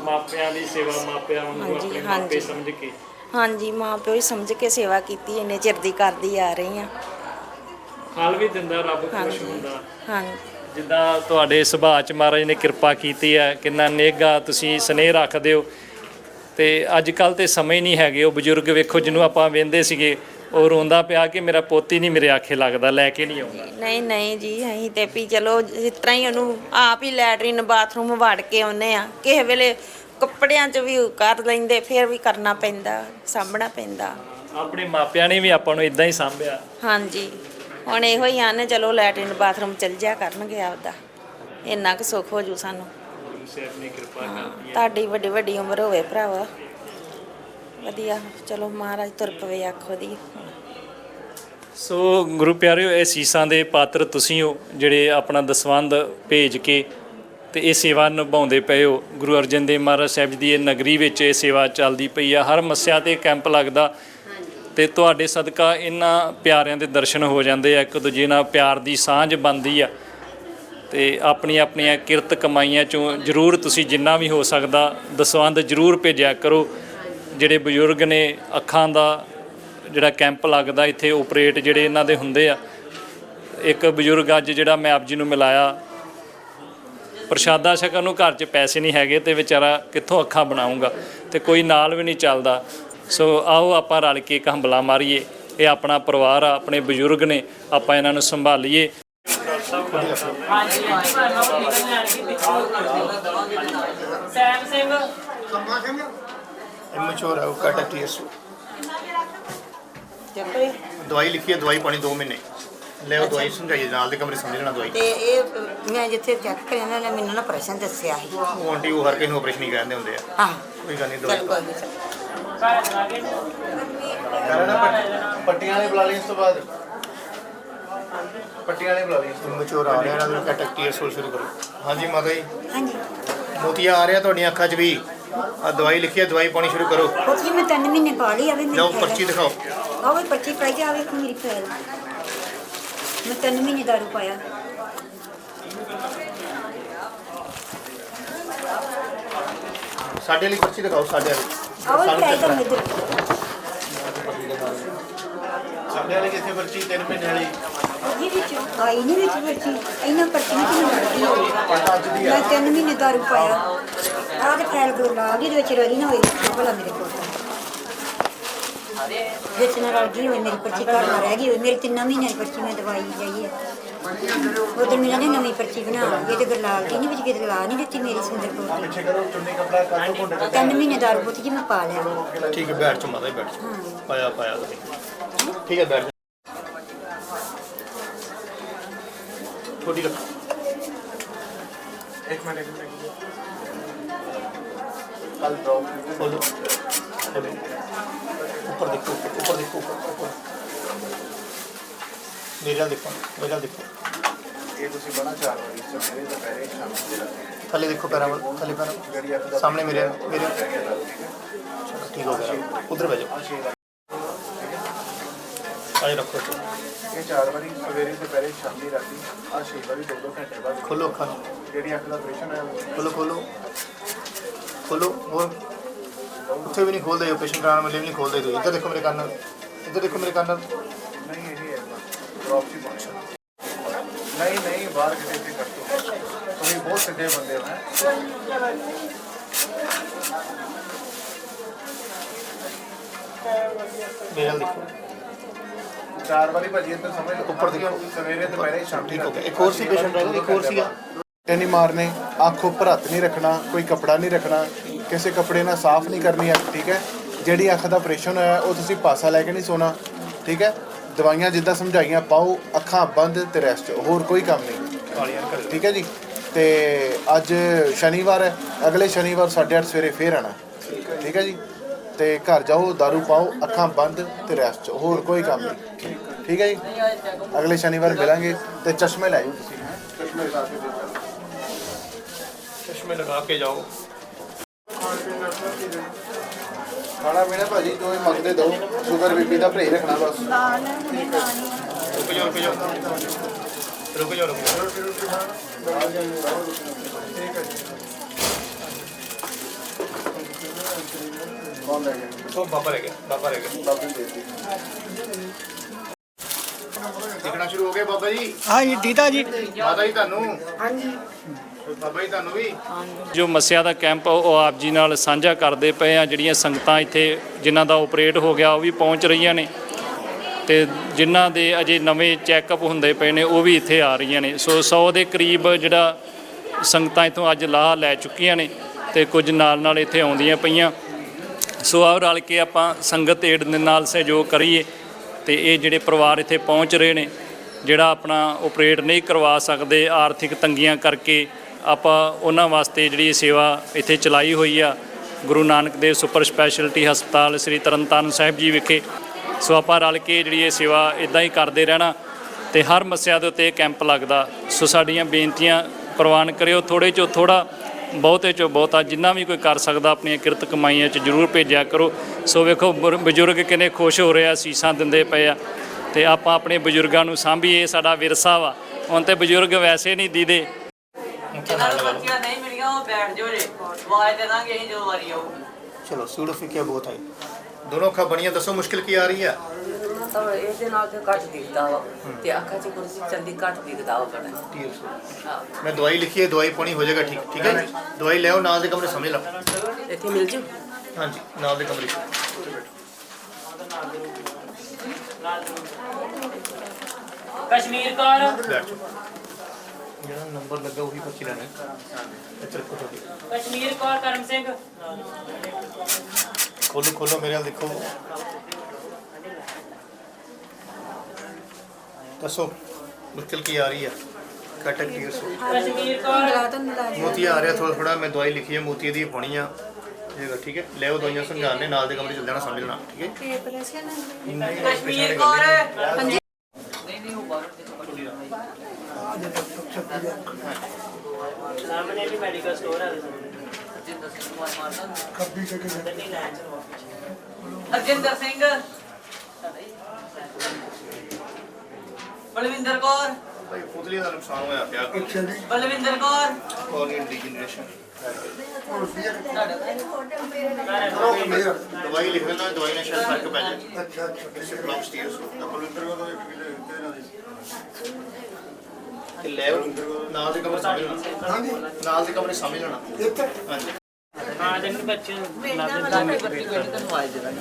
ਮਾਪਿਆਂ ਦੀ ਸੇਵਾ ਮਾਪਿਆਂ ਨੂੰ ਹਾਂਜੀ, ਆਪਣੇ ਹਾਂਜੀ। ਸਮਝ ਕੇ। ਹਾਂਜੀ ਮਾਂ ਪਿਓ ਹੀ ਸਮਝ ਕੇ ਸੇਵਾ ਕੀਤੀ ਇੰਨੇ ਚਿਰ ਦੀ ਕਰਦੀ ਆ ਰਹੀ ਆ। ਫਲ ਵੀ ਦਿੰਦਾ ਰੱਬ ਖੁਸ਼ ਹਾਂਜੀ ਹੁੰਦਾ। ਹਾਂਜੀ। ਜਿੱਦਾਂ ਤੁਹਾਡੇ ਸੁਭਾਅ ਚ ਮਹਾਰਾਜ ਨੇ ਕਿਰਪਾ ਕੀਤੀ ਹੈ ਕਿੰਨਾ ਨੇਗਾ ਤੁਸੀਂ ਸਨੇਹ ਰੱਖਦੇ ਹੋ। ਤੇ ਅੱਜ ਕੱਲ ਤੇ ਸਮੇਂ ਨਹੀਂ ਹੈਗੇ ਉਹ ਬਜ਼ੁਰਗ ਵੇਖੋ ਜਿਹਨੂੰ ਆਪਾਂ ਵੇਂਦੇ ਸੀਗੇ ਉਹ ਰੋਂਦਾ ਪਿਆ ਕਿ ਮੇਰਾ ਪੋਤੀ ਨਹੀਂ ਮੇਰੇ ਆਖੇ ਲੱਗਦਾ ਲੈ ਕੇ ਨਹੀਂ ਆਉਂਦਾ। ਨਹੀਂ ਨਹੀਂ ਜੀ ਅਸੀਂ ਤੇ ਵੀ ਚਲੋ ਜਿਸ ਤਰ੍ਹਾਂ ਹੀ ਉਹਨੂੰ ਆਪ ਹੀ ਲੈਟਰਿਨ ਬਾਥਰੂਮ ਵੜ ਕੇ ਆਉਨੇ ਆ ਕਿਸੇ ਵੇਲੇ ਕੱਪੜਿਆਂ 'ਚ ਵੀ ਕਰ ਲੈਂਦੇ ਫਿਰ ਵੀ ਕਰਨਾ ਪੈਂਦਾ ਸਾਂਭਣਾ ਪੈਂਦਾ। ਆਪਣੇ ਮਾਪਿਆਂ ਨੇ ਵੀ ਆਪਾਂ ਨੂੰ ਇਦਾਂ ਹੀ ਸਾਂਭਿਆ। ਹਾਂਜੀ। ਹੁਣ ਇਹੋ ਹੀ ਆਨੇ ਚਲੋ ਲੈਟਰਿਨ ਬਾਥਰੂਮ ਚਲ ਜਿਆ ਕਰਨਗੇ ਆਪਦਾ। ਇੰਨਾ ਕੁ ਸੁੱਖ ਹੋ ਜੂ ਸਾਨੂੰ। ਗੁਰੂ ਸਾਹਿਬ ਨੇ ਕਿਰਪਾ ਕਰਤੀ ਹੈ ਤੁਹਾਡੀ ਵੱਡੀ ਵੱਡੀ ਉਮਰ ਹੋਵੇ ਭਰਾਵਾ। ਵਧੀਆ, ਚਲੋ ਮਹਾਰਾਜ ਤੁਰ ਪਵੇ ਆਖੋ ਦੀ ਸੋ ਗੁਰੂ ਪਿਆਰਿਓ, ਇਹ ਸੀਸਾਂ ਦੇ ਪਾਤਰ ਤੁਸੀਂ ਹੋ, ਜਿਹੜੇ ਆਪਣਾ ਦਸਵੰਦ ਭੇਜ ਕੇ ਤੇ ਇਹ ਸੇਵਾ ਨਿਭਾਉਂਦੇ ਪਏ ਹੋ। ਗੁਰੂ ਅਰਜਨ ਦੇਵ ਮਹਾਰਾਜ ਸਾਹਿਬ ਜੀ ਦੀ ਇਹ ਨਗਰੀ ਵਿੱਚ ਇਹ ਸੇਵਾ ਚੱਲਦੀ ਪਈ ਆ। ਹਰ ਮੱਸਿਆ ਤੇ ਕੈਂਪ ਲੱਗਦਾ। ਤੇ ਤੁਹਾਡੇ ਸਦਕਾ ਇਹਨਾਂ ਪਿਆਰਿਆਂ ਦੇ ਦਰਸ਼ਨ ਹੋ ਜਾਂਦੇ ਆ, ਇੱਕ ਦੂਜੇ ਨਾਲ ਪਿਆਰ ਦੀ ਸਾਂਝ ਬਣਦੀ ਆ। ਤੇ ਆਪਣੀਆਂ ਆਪਣੀਆਂ ਕਿਰਤ ਕਮਾਈਆਂ ਚੋਂ ਜ਼ਰੂਰ ਤੁਸੀਂ ਜਿੰਨਾ ਵੀ ਹੋ ਸਕਦਾ ਦਸਵੰਦ ਜ਼ਰੂਰ ਭੇਜਿਆ ਕਰੋ। ਜਿਹੜੇ ਬਜ਼ੁਰਗ ਨੇ ਅੱਖਾਂ ਦਾ ਜਿਹੜਾ ਕੈਂਪ ਲੱਗਦਾ, ਇੱਥੇ ਆਪਰੇਟ ਜਿਹੜੇ ਇਹਨਾਂ ਦੇ ਹੁੰਦੇ ਆ। ਇੱਕ ਬਜ਼ੁਰਗ ਅੱਜ ਜਿਹੜਾ ਮੈਂ ਆਪ ਜੀ ਨੂੰ ਮਿਲਾਇਆ, ਪ੍ਰਸ਼ਾਦਾ ਛਕਣ ਨੂੰ ਘਰ 'ਚ ਪੈਸੇ ਨਹੀਂ ਹੈਗੇ ਤੇ ਵਿਚਾਰਾ ਕਿੱਥੋਂ ਅੱਖਾਂ ਬਣਾਉਂਗਾ ਤੇ ਕੋਈ ਨਾਲ ਵੀ ਨਹੀਂ ਚੱਲਦਾ। ਸੋ ਆਓ ਆਪਾਂ ਰਲ ਕੇ ਇੱਕ ਹੰਬਲਾ ਮਾਰੀਏ ਇਹ ਆਪਣਾ ਪਰਿਵਾਰ ਆ ਆਪਣੇ ਬਜ਼ੁਰਗ ਨੇ ਆਪਾਂ ਇਹਨਾਂ ਨੂੰ ਸੰਭਾਲੀਏ। ਸੈਮ ਸਿੰਘ। ਇਮਚੋਰ ਹੈ ਉਹ ਕਾਟਾ ਟੀਐਸ ਦਵਾਈ ਲਿਖੀ ਹੈ ਦਵਾਈ ਪਾਣੀ 2 ਮਹੀਨੇ। ਲੈ ਉਹ ਦਵਾਈ ਸਮਝਾਈਏ ਨਾਲ ਦੇ ਕਮਰੇ ਸਮਝ ਲੈਣਾ ਦਵਾਈ। ਤੇ ਇਹ ਮੈਂ ਜਿੱਥੇ ਚੈੱਕ ਕਰਿਆ ਇਹਨਾਂ ਨੇ ਮੈਨੂੰ ਨਾ ਪ੍ਰਸ਼ਨ ਦੱਸਿਆ ਸੀ। ਉਹ ਆਂਟੀ ਉਹ ਹਰ ਕਿਸੇ ਨੂੰ ਆਪਰੇਸ਼ਨ ਹੀ ਕਹਿੰਦੇ ਹੁੰਦੇ ਆ। ਹਾਂ। ਕੋਈ ਗੱਲ ਨਹੀਂ ਦਵਾਈ ਕੋਈ ਨਹੀਂ ਪੱਟੀਆਂ ਵਾਲੇ ਬੁਲਾ ਲਈ ਇਸ ਤੋਂ ਬਾਅਦ। ਪੱਟੀਆਂ ਵਾਲੇ ਬੁਲਾ ਲਈ ਇਮਚੋਰ ਆ ਰਿਹਾ ਇਹਨਾਂ ਨੂੰ ਕਾਟਾ ਟੀਐਸ ਸ਼ੁਰੂ ਕਰੋ। ਹਾਂਜੀ ਮਾਤਾ ਜੀ। ਹਾਂਜੀ। ਮੋਤੀਆ ਆ ਰਿਹਾ ਤੁਹਾਡੀਆਂ ਅੱਖਾਂ 'ਚ ਵੀ। ਆ ਦਵਾਈ ਲਿਖੀ ਹੈ ਦਵਾਈ ਪਾਣੀ ਸ਼ੁਰੂ ਕਰੋ। ਉਹ ਜੀ ਮੈਂ ਤਿੰਨ ਮਹੀਨੇ ਪਾ ਲਈ ਆਵੇ ਲਓ ਪਰਚੀ ਦਿਖਾਓ। ਆਹ ਵੀ ਪਰਚੀ ਪਾਈ ਜਾਵੇ ਮੇਰੀ ਫੈਲ ਮੈਂ ਤਿੰਨ ਮਹੀਨੇ ਦਾਰੂ ਪਾਇਆ। ਸਾਡੇ ਲਈ ਪਰਚੀ ਦਿਖਾਓ ਸਾਡੇ ਵਾਲੀ। ਤਾਂ ਸਾਨੂੰ ਮਿੱਦਰ ਸਾਡੇ ਵਾਲੀ ਕਿੱਥੇ ਪਰਚੀ? 3 ਮਹੀਨੇ ਵਾਲੀ। ਜੀ ਵਿੱਚ? ਆਈ ਨਹੀਂ ਵਿੱਚ ਪਰਚੀ। ਇਹਨਾਂ ਪਰਚੀ ਵਿੱਚ ਨਹੀਂ ਮੈਂ ਤਿੰਨ ਮਹੀਨੇ ਦਾਰੂ ਪਾਇਆ ਆਹ ਤੇ ਫੈਲ ਗੋ ਲਾ ਇਹਦੇ ਵਿੱਚ ਰਲੀ ਨਾ ਹੋਈ। ਭਲਾ ਮੇਰੇ ਕੋਲ। ਵਿੱਚ ਨਾ ਰਲ ਗਈ ਹੋਈ ਮੇਰੀ ਪਰਚੀ ਘਰ ਨਾ ਰਹਿ ਗਈ ਹੋਈ। ਮੇਰੀ ਤਿੰਨਾਂ ਮਹੀਨਿਆਂ ਦੀ ਪਰਚੀ ਮੈਂ ਦਵਾਈ ਜਾਈ ਹੈ ਉਦੋਂ ਮੇਰਾ ਨੇ ਨਵੀਂ ਪਰਚੀ ਬਣਾ ਲਈ ਤੇ ਗਰਲਾਲ ਦੀ ਨਹੀਂ ਵਿੱਚ ਕਿਤੇ ਲਾ ਨਹੀਂ ਦਿੱਤੀ ਮੇਰੀ ਸੁੰਦਰ ਕੋਲ ਪਿੱਛੇ ਕਰੋ ਚੁੰਨੀ ਕਪੜਾ ਕਾਟੋ ਘੁੰਡ ਤਿੰਨ ਮਹੀਨੇ ਦਾਰੂ ਪੁੱਤ ਜੀ ਮੈਂ ਪਾ ਲਿਆ। ਠੀਕ ਹੈ ਬੈਠ ਚ ਮਾਤਾ ਬੈਠ। ਪਾਇਆ ਪਾਇਆ ਠੀਕ ਹੈ ਬੈਠ। ਥੋੜੀ ਰੱਖੋ। ਇੱਕ ਮਿੰਟ ਇੱਕ ਮਿੰਟ। ਕੱਲ ਖੋਲੋ। ਉੱਪਰ ਦੇਖੋ ਉੱਪਰ ਦੇਖੋ ਉੱਪਰ ਉੱਪਰ ਮੇਰੇ ਨਾਲ ਦੇਖੋ ਮੇਰੇ ਨਾਲ ਦੇਖੋ। ਇਹ ਤੁਸੀਂ ਬਣਾ ਚਾਰ ਵਾਰੀ ਸਵੇਰੇ ਦੁਪਹਿਰੇ ਸ਼ਾਮ ਨੂੰ ਥੱਲੇ ਦੇਖੋ ਪੈਰਾਂ ਵੱਲ ਥੱਲੇ ਪੈਰਾਂ ਸਾਹਮਣੇ ਮੇਰੇ ਮੇਰੇ। ਠੀਕ ਹੋ ਗਿਆ। ਉਧਰ ਬਹਿ ਜਾਓ। ਆਏ ਰੱਖੋ। ਇਹ ਚਾਰ ਵਾਰੀ ਸਵੇਰੇ ਦੁਪਹਿਰੇ ਸ਼ਾਮੀ ਰਾਤੀ ਆ ਛੇ ਵਾਰੀ ਦੋ ਦੋ ਘੰਟੇ ਬਾਅਦ ਖੋਲੋ ਅੱਖਾਂ ਜਿਹੜੀ ਅੱਖ ਦਾ ਆਪਰੇਸ਼ਨ ਹੈ ਖੋਲੋ ਖੋਲੋ। ਖੋਲੋ ਹੋਰ। ਉੱਥੇ ਵੀ ਨਹੀਂ ਖੋਲਦੇ ਆਪਰੇਸ਼ਨ ਕਰਾਉਣ ਵਾਲੇ ਵੀ ਨਹੀਂ ਖੋਲਦੇ ਤੁਸੀਂ। ਇੱਧਰ ਦੇਖੋ ਮੇਰੇ ਕੰਨ ਇੱਧਰ ਦੇਖੋ ਮੇਰੇ ਕੰਨ ਨਹੀਂ ਇਹ ਹੈ ਡ੍ਰੌਪ ਹੀ ਪਾਉਣਾ ਨਹੀਂ ਨਹੀਂ ਬਾਹਰ ਕਿਤੇ ਤੇ ਕਰ ਦੋ ਤੁਸੀਂ ਬਹੁਤ ਸਿੱਧੇ ਬੰਦੇ ਹੋ ਹੈਂ। ਮੇਰੇ ਨਾਲ ਦੇਖੋ ਚਾਰ ਵਾਰੀ ਭਾਜੀ ਇੱਧਰ ਸਮਝ ਲਓ ਉੱਪਰ ਦੇਖੋ। ਸਵੇਰੇ ਦੁਪਹਿਰੇ ਸ਼ਾਮੀ ਠੀਕ ਹੋ ਗਿਆ ਇੱਕ ਹੋਰ ਸੀ ਪੇਸ਼ੈਂਟ ਰਹਿ ਗਿਆ ਇੱਕ ਹੋਰ ਸੀਗਾ ਨਹੀਂ ਮਾਰਨੇ ਅੱਖ ਉੱਪਰ ਹੱਥ ਨਹੀਂ ਰੱਖਣਾ ਕੋਈ ਕਪੜਾ ਨਹੀਂ ਰੱਖਣਾ ਕਿਸੇ ਕੱਪੜੇ ਨਾਲ ਸਾਫ਼ ਨਹੀਂ ਕਰਨੀ ਅੱਖ ਠੀਕ ਹੈ ਜਿਹੜੀ ਅੱਖ ਦਾ ਆਪਰੇਸ਼ਨ ਹੋਇਆ ਉਹ ਤੁਸੀਂ ਪਾਸਾ ਲੈ ਕੇ ਨਹੀਂ ਸੋਣਾ ਠੀਕ ਹੈ ਦਵਾਈਆਂ ਜਿੱਦਾਂ ਸਮਝਾਈਆਂ ਪਾਓ ਅੱਖਾਂ ਬੰਦ ਤੇ ਰੈਸਟ ਹੋਰ ਕੋਈ ਕੰਮ ਨਹੀਂ। ਠੀਕ ਹੈ ਜੀ? ਤੇ ਅੱਜ ਸ਼ਨੀਵਾਰ ਹੈ ਅਗਲੇ ਸ਼ਨੀਵਾਰ 8:30 ਸਵੇਰੇ ਫੇਰ ਆਣਾ ਠੀਕ ਹੈ ਜੀ। ਤੇ ਘਰ ਜਾਓ दारू ਪਾਓ ਅੱਖਾਂ ਬੰਦ ਤੇ ਰੈਸਟ ਹੋਰ ਕੋਈ ਕੰਮ ਨਹੀਂ। ਠੀਕ ਹੈ। ਜੀ? ਅਗਲੇ ਸ਼ਨੀਵਾਰ ਮਿਲਾਂਗੇ ਤੇ ਚਸ਼ਮੇ ਲੈ ਜਾਓ ਤੁਸੀਂ। ਹੈਂ। ਚਸ਼ਮੇ ਲਗਾ ਕੇ ਦੇ ਜਾਓ ਚਸ਼ਮੇ ਲਗਾ ਕੇ ਜਾਓ। ਖਾਣਾ ਪੀਣਾ ਭਾਜੀ ਜੋ ਵੀ ਮੰਗਦੇ ਦੋ। ਸ਼ੂਗਰ ਬੀਪੀ ਦਾ ਪਰਹੇਜ਼ ਰੱਖਣਾ ਬਸ। ਰੁਕ ਜਾਓ ਰੁਕ ਜਾਓ ਰੁਕ ਜਾਓ ਰੁਕ ਜਾਓ ਕੌਣ ਲੈ ਗਿਆ ਉਹ ਬਾਬਾ ਰਹਿ ਗਿਆ ਬਾਬਾ ਗਿਆ ਬਾਬੂ ਦੇ ਦਿੱਤੀ ਦੇਖਣਾ ਸ਼ੁਰੂ ਹੋ ਗਿਆ ਬਾਬਾ ਜੀ। ਹਾਂ ਜੀ ਦੀਦਾ ਜੀ। ਮਾਤਾ ਜੀ ਤੁਹਾਨੂੰ। ਹਾਂਜੀ। ਬਾਬਾ ਜੀ, ਤੁਹਾਨੂੰ ਵੀ? ਜੋ ਮੱਸਿਆ ਦਾ ਕੈਂਪ, ਉਹ ਆਪ ਜੀ ਨਾਲ ਸਾਂਝਾ ਕਰਦੇ ਪਏ ਆ, ਜਿਹੜੀਆਂ ਸੰਗਤਾਂ ਇੱਥੇ ਜਿਨ੍ਹਾਂ ਦਾ ਆਪਰੇਟ ਹੋ ਗਿਆ, ਉਹ ਵੀ ਪਹੁੰਚ ਰਹੀਆਂ ਨੇ। ਤੇ ਜਿਨ੍ਹਾਂ ਦੇ ਅਜੇ ਨਵੇਂ ਚੈੱਕਅਪ ਹੁੰਦੇ ਪਏ ਨੇ, ਉਹ ਵੀ ਇੱਥੇ ਆ ਰਹੀਆਂ ਨੇ। ਸੋ 100 ਦੇ ਕਰੀਬ ਜਿਹੜਾ ਸੰਗਤਾਂ ਇੱਥੋਂ ਅੱਜ ਲਾਹ ਲੈ ਚੁੱਕੀਆਂ ਨੇ ਤੇ ਕੁਝ ਨਾਲ ਨਾਲ ਇੱਥੇ ਆਉਂਦੀਆਂ ਪਈਆਂ। ਸੋ ਆਓ ਰਲ ਕੇ ਆਪਾਂ ਸੰਗਤ ਏਡ ਦੇ ਨਾਲ ਸਹਿਯੋਗ ਕਰੀਏ ਤੇ ਇਹ ਜਿਹੜੇ ਪਰਿਵਾਰ ਇੱਥੇ ਪਹੁੰਚ ਰਹੇ ਨੇ, ਜਿਹੜਾ ਆਪਣਾ ਆਪਰੇਟ ਨਹੀਂ ਕਰਵਾ ਸਕਦੇ, ਆਰਥਿਕ ਤੰਗੀਆਂ ਕਰਕੇ ਆਪਾਂ ਉਹਨਾਂ ਵਾਸਤੇ ਜਿਹੜੀ ਸੇਵਾ ਇੱਥੇ ਚਲਾਈ ਹੋਈ ਆ, ਗੁਰੂ ਨਾਨਕ ਦੇਵ ਸੁਪਰ ਸਪੈਸ਼ਲਿਟੀ ਹਸਪਤਾਲ ਸ੍ਰੀ ਤਰਨਤਾਰਨ ਸਾਹਿਬ ਜੀ ਵਿਖੇ। ਸੋ ਆਪਾਂ ਰਲ ਕੇ ਜਿਹੜੀ ਇਹ ਸੇਵਾ ਇਦਾਂ ਹੀ ਕਰਦੇ ਰਹਿਣਾ ਤੇ ਹਰ ਮਸਿਆ ਦੇ ਉੱਤੇ ਇਹ ਕੈਂਪ ਲੱਗਦਾ। ਸੋ ਸਾਡੀਆਂ ਬੇਨਤੀਆਂ ਪ੍ਰਵਾਨ ਕਰਿਓ ਥੋੜੇ ਚੋਂ ਥੋੜਾ ਬਹੁਤੇ ਚੋਂ ਬਹੁਤਾ, ਜਿੰਨਾ ਵੀ ਕੋਈ ਕਰ ਸਕਦਾ ਆਪਣੀਆਂ ਕਿਰਤ ਕਮਾਈਆਂ 'ਚ ਜ਼ਰੂਰ ਭੇਜਿਆ ਕਰੋ। ਸੋ ਵੇਖੋ, ਬਰ- ਬਜ਼ੁਰਗ ਕਿੰਨੇ ਖੁਸ਼ ਹੋ ਰਹੇ ਆ, ਸੀਸਾਂ ਦਿੰਦੇ ਪਏ ਆ। ਤੇ ਆਪਾਂ ਆਪਣੇ ਬਜ਼ੁਰਗਾਂ ਨੂੰ ਸਾਂਭੀਏ, ਸਾਡਾ ਵਿਰਸਾ ਵਾ। ਹੁਣ ਤੇ ਬਜ਼ੁਰਗ ਵੈਸੇ ਨਹੀਂ ਦੀਦੇ। ਜਿਹਨਾਂ ਨੂੰ ਬੱਚੀਆਂ ਨਹੀਂ ਮਿਲੀਆਂ ਉਹ ਬੈਠ ਜਾਓ ਜੇ ਆਵਾਜ਼ ਦੇ ਦਾਂਗੇ ਅਸੀਂ ਜਦੋਂ ਵਾਰੀ ਆਊਗੀ ਚਲੋ ਸੂਡੋ ਫਿਕਿਆ ਬਹੁਤ ਹੈ ਦੋਨੋਂ ਅੱਖਾਂ ਬਣੀਆਂ ਦੱਸੋ ਮੁਸ਼ਕਿਲ ਕੀ ਆ ਰਹੀ ਹੈ ਤਾਂ ਇਹਦੇ ਨਾਲ ਤੇ ਘੱਟ ਦਿਖਦਾ ਵਾ ਤੇ ਅੱਖਾਂ 'ਚ ਕੁਰਸੀ ਚੰਦੀ ਘੱਟ ਦਿਖਦਾ ਵਾ ਬੜਾ ਹਾਂ ਮੈਂ ਦਵਾਈ ਲਿਖੀ ਹੈ ਦਵਾਈ ਪਾਣੀ ਹੋ ਜਾਏਗਾ ਠੀਕ ਠੀਕ ਹੈ ਦਵਾਈ ਲਿਆਓ ਨਾਲ ਦੇ ਕਮਰੇ ਸਮਝ ਲਓ ਇੱਥੇ ਮਿਲ ਜੂ ਹਾਂਜੀ ਨਾਲ ਦੇ ਕਮਰੇ ਕਸ਼ਮੀਰ ਕੌਰ ਬੈਠ ਜਾਓ ਜਿਹੜਾ ਨੰਬਰ ਲੱਗਾ ਉਹੀ ਪੱਚੀ ਲੈਣਾ। ਹੈ ਇੱਥੇ ਰੱਖੋ ਤੁਹਾਡੀ। ਕਸ਼ਮੀਰ ਕੌਰ ਕਰਮ ਸਿੰਘ। ਖੋਲੋ ਖੋਲੋ ਮੇਰੇ ਨਾਲ ਦੇਖੋ। ਦੱਸੋ ਮੁਸ਼ਕਿਲ ਕੀ ਆ ਰਹੀ ਹੈ? ਕਟਕ ਕਲੀਅਰ ਸੋ ਕਸ਼ਮੀਰ ਕੌਰ। ਮੋਤੀ ਆ ਰਿਹਾ ਥੋੜਾ ਥੋੜਾ ਮੈਂ ਦਵਾਈ ਲਿਖੀ ਹੈ ਮੋਤੀ ਦੀ ਪਾਉਣੀ ਆ। ਜੇਗਾ ਠੀਕ ਹੈ। ਲੈਓ ਦਵਾਈਆਂ ਸਮਝਾਣੇ ਨਾਲ ਦੇ ਕਮਰੇ ਚ ਜਾਣਾ ਸਮਝ ਲੈਣਾ ਠੀਕ ਹੈ? ਕਸ਼ਮੀਰ ਕੌਰ। ਹਾਂਜੀ ਨਹੀਂ ਨਹੀਂ ਉਹ ਬਾਹਰ ਸਾਹਮਣੇ ਵੀ ਮੈਡੀਕਲ ਸਟੋਰ ਹੈ ਜਿੰਦਰ ਸਿੰਘ ਕੁਮਾਰ ਮਾਰਦਾ ਖੱਬੀ ਅਰਜਿੰਦਰ ਸਿੰਘ ਬਲਵਿੰਦਰ ਕੌਰ ਭਾਈ ਪੁਤਲੀ ਦਾ ਨੁਕਸਾਨ ਹੋਇਆ ਪਿਆ ਬਲਵਿੰਦਰ ਕੌਰ ਕੋਰੀਅਨ ਡੀਜਨਰੇਸ਼ਨ ਦਵਾਈ ਲਿਖ ਲੈਣਾ ਦਵਾਈ ਨਾਲ ਸ਼ਾਇਦ ਫ਼ਰਕ ਪੈ ਜਾਏ ਅੱਛਾ ਅੱਛਾ ਇਸੇ ਬਲੌਕ ਸਟੀਅਰਸ ਤੇ ਲੈ ਆਓ, ਨਾਲ ਦੇ ਕਮਰੇ ਸਮਝ ਲੈਣਾ। ਹਾਂਜੀ। ਨਾਲ ਦੇ ਕਮਰੇ ਸਮਝ ਲੈਣਾ। ਹਾਂਜੀ। ਹਾਂ ਜੰਗਲ ਬੱਚੇ ਨੂੰ ਲੱਗ ਬੱਤੀ ਕੋਈ ਤੈਨੂੰ ਆਵਾਜ਼ ਦੇ ਦਾਂਗੇ